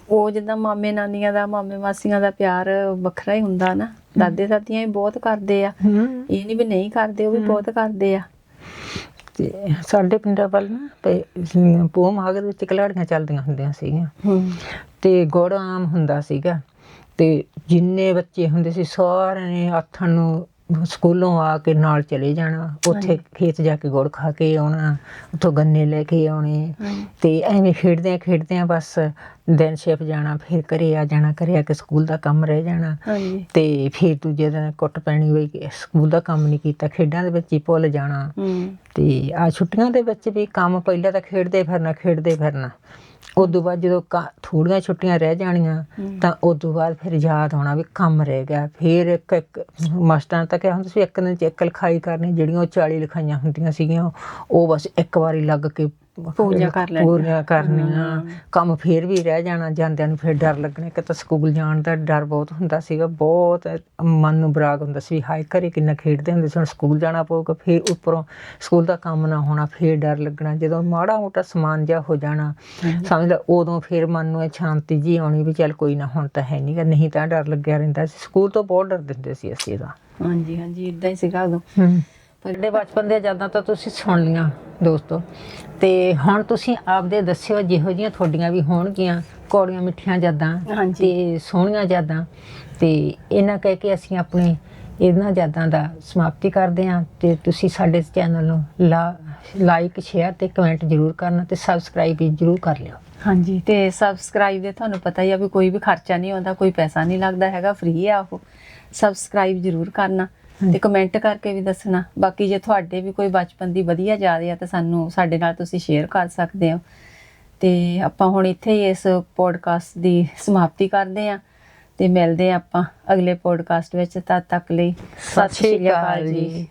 ਉਹ ਜਿੱਦਾਂ ਮਾਮੇ ਨਾਨੀਆਂ ਦਾ ਮਾਮੇ ਮਾਸੀਆਂ ਦਾ ਪਿਆਰ ਵੱਖਰਾ ਹੀ ਹੁੰਦਾ ਨਾ। ਦਾਦੇ ਦਾਦੀਆਂ ਵੀ ਬਹੁਤ ਕਰਦੇ ਆ। ਇਹ ਨਹੀਂ ਵੀ ਨਹੀਂ ਕਰਦੇ ਉਹ ਵੀ ਬਹੁਤ ਕਰਦੇ ਆ। ਤੇ ਸਾਡੇ ਪਿੰਡਾਂ ਵੱਲ ਨਾ ਤੇ ਪੋਹ ਦੇ ਵਿੱਚ ਕਲਾੜੀਆਂ ਚੱਲਦੀਆਂ ਹੁੰਦੀਆਂ ਸੀਗੀਆਂ। ਤੇ ਗੁੜ ਆਮ ਹੁੰਦਾ ਸੀਗਾ ਤੇ ਜਿੰਨੇ ਬੱਚੇ ਹੁੰਦੇ ਸੀ ਸਾਰਿਆਂ ਨੇ ਆਥਣ ਨੂੰ ਸਕੂਲੋਂ ਆ ਕੇ ਨਾਲ ਚਲੇ ਜਾਣਾ ਉੱਥੇ ਖੇਤ ਜਾ ਕੇ ਗੁੜ ਖਾ ਕੇ ਆਉਣਾ ਉੱਥੋਂ ਗੰਨੇ ਲੈ ਕੇ ਆਉਣੇ। ਤੇ ਐਵੇਂ ਖੇਡਦਿਆਂ ਖੇਡਦਿਆਂ ਬਸ ਦਿਨ ਛਿਪ ਜਾਣਾ ਫਿਰ ਘਰੇ ਆ ਜਾਣਾ ਘਰੇ ਆ ਕੇ ਸਕੂਲ ਦਾ ਕੰਮ ਰਹਿ ਜਾਣਾ। ਤੇ ਫਿਰ ਦੂਜੇ ਦਿਨ ਕੁੱਟ ਪੈਣੀ ਹੋਈ ਕਿ ਸਕੂਲ ਦਾ ਕੰਮ ਨਹੀਂ ਕੀਤਾ ਖੇਡਾਂ ਦੇ ਵਿੱਚ ਹੀ ਭੁੱਲ ਜਾਣਾ। ਤੇ ਆ ਛੁੱਟੀਆਂ ਦੇ ਵਿੱਚ ਵੀ ਕੰਮ ਪਹਿਲਾਂ ਤਾਂ ਖੇਡਦੇ ਫਿਰਨਾ ਖੇਡਦੇ ਫਿਰਨਾ। ਉਦੋਂ ਬਾਅਦ ਜਦੋਂ ਥੋੜੀਆਂ ਛੁੱਟੀਆਂ ਰਹਿ ਜਾਣੀਆਂ। ਤਾਂ ਉਦੋਂ ਬਾਅਦ ਫਿਰ ਯਾਦ ਆਉਣਾ ਵੀ ਕੰਮ ਰਹਿ ਗਿਆ ਫਿਰ ਇੱਕ ਇੱਕ ਮਾਸਟਰਾਂ ਤਾਂ ਕਿਹਾ ਹੁੰਦਾ ਸੀ ਇੱਕ ਦਿਨ ਚ ਇੱਕ ਲਿਖਾਈ ਕਰਨੀ ਜਿਹੜੀਆਂ ਉਹ 40 ਲਿਖਾਈਆਂ ਹੁੰਦੀਆਂ ਸੀਗੀਆਂ ਉਹ ਬਸ ਇੱਕ ਵਾਰੀ ਲੱਗ ਕੇ ਪੂਰੀਆਂ ਕਰ ਲੈਣੀਆਂ। ਪੂਰੀਆਂ ਕਰਨੀਆਂ ਕੰਮ ਫਿਰ ਵੀ ਰਹਿ ਜਾਣਾ ਜਾਂਦਿਆਂ ਨੂੰ ਫਿਰ ਡਰ ਲੱਗਣਾ। ਕਿ ਤਾਂ ਸਕੂਲ ਜਾਣ ਦਾ ਡਰ ਬਹੁਤ ਹੁੰਦਾ ਸੀਗਾ ਬਹੁਤ ਮਨ ਨੂੰ ਬਰਾਗ ਹੁੰਦਾ ਸੀ। ਹਾਏ ਘਰੇ ਕਿੰਨਾ ਖੇਡਦੇ ਹੁੰਦੇ ਸੀ ਹੁਣ ਸਕੂਲ ਜਾਣਾ ਪਊਗਾ ਫਿਰ ਉੱਪਰੋਂ ਸਕੂਲ ਦਾ ਕੰਮ ਨਾ ਹੋਣਾ ਫਿਰ ਡਰ ਲੱਗਣਾ। ਜਦੋਂ ਮਾੜਾ ਮੋਟਾ ਸਮਾਨ ਜਿਹਾ ਹੋ ਜਾਣਾ ਸਮਝ ਲੈ ਉਦੋਂ ਫਿਰ ਮਨ ਨੂੰ ਇਹ ਸ਼ਾਂਤੀ ਜੀ ਆਉਣੀ ਵੀ ਚੱਲ ਕੋਈ ਨਾ ਹੁਣ ਤਾਂ ਹੈ ਨਹੀਂਗਾ ਨਹੀਂ ਤਾਂ ਡਰ ਲੱਗਿਆ ਰਹਿੰਦਾ ਸੀ। ਸਕੂਲ ਤੋਂ ਬਹੁਤ ਡਰ ਦਿੰਦੇ ਸੀ ਅਸੀਂ ਇਹਦਾ। ਹਾਂਜੀ ਹਾਂਜੀ ਇਦਾਂ ਹੀ ਸੀਗਾ ਉਦੋਂ। ਸਾਡੇ ਬਚਪਨ ਦੀਆਂ ਯਾਦਾਂ ਤਾਂ ਤੁਸੀਂ ਸੁਣ ਲੀਆਂ ਦੋਸਤੋ। ਤੇ ਹੁਣ ਤੁਸੀਂ ਆਪਦੇ ਦੱਸਿਓ ਜਿਹੋ ਜੀਆਂ ਤੁਹਾਡੀਆਂ ਵੀ ਹੋਣਗੀਆਂ ਕੌੜੀਆਂ ਮਿੱਠੀਆਂ ਯਾਦਾਂ। ਤੇ ਸੋਹਣੀਆਂ ਯਾਦਾਂ। ਤੇ ਇਹਨਾਂ ਕਹਿ ਕੇ ਅਸੀਂ ਆਪਣੇ ਇਹਨਾਂ ਯਾਦਾਂ ਦਾ ਸਮਾਪਤੀ ਕਰਦੇ ਹਾਂ ਤੇ ਤੁਸੀਂ ਸਾਡੇ ਚੈਨਲ ਨੂੰ ਲਾਈਕ ਸ਼ੇਅਰ ਤੇ ਕਮੈਂਟ ਜ਼ਰੂਰ ਕਰਨਾ ਤੇ ਸਬਸਕ੍ਰਾਈਬ ਵੀ ਜ਼ਰੂਰ ਕਰ ਲਿਓ। ਹਾਂਜੀ ਤੇ ਸਬਸਕ੍ਰਾਈਬ ਦੇ ਤੁਹਾਨੂੰ ਪਤਾ ਹੀ ਆ ਵੀ ਕੋਈ ਵੀ ਖਰਚਾ ਨਹੀਂ ਆਉਂਦਾ ਕੋਈ ਪੈਸਾ ਨਹੀਂ ਲੱਗਦਾ ਹੈਗਾ ਫ੍ਰੀ ਆ ਉਹ। ਸਬਸਕ੍ਰਾਈਬ ਜ਼ਰੂਰ ਕਰਨਾ। ਤੇ ਕਮੈਂਟ ਕਰਕੇ ਵੀ ਦੱਸਣਾ। ਬਾਕੀ ਜੇ ਤੁਹਾਡੇ ਵੀ ਕੋਈ ਬਚਪਨ ਦੀ ਵਧੀਆ ਯਾਦ ਆ ਤਾਂ ਸਾਨੂੰ ਸਾਡੇ ਨਾਲ ਤੁਸੀਂ ਸ਼ੇਅਰ ਕਰ ਸਕਦੇ ਹੋ। ਤੇ ਆਪਾਂ ਹੁਣ ਇੱਥੇ ਹੀ ਇਸ ਪੋਡਕਾਸਟ ਦੀ ਸਮਾਪਤੀ ਕਰਦੇ ਆਂ ਤੇ ਮਿਲਦੇ ਆਂ ਆਪਾਂ ਅਗਲੇ ਪੋਡਕਾਸਟ ਵਿੱਚ। ਤਦ ਤੱਕ ਲਈ ਸਤਿ ਸ਼੍ਰੀ ਅਕਾਲ ਜੀ।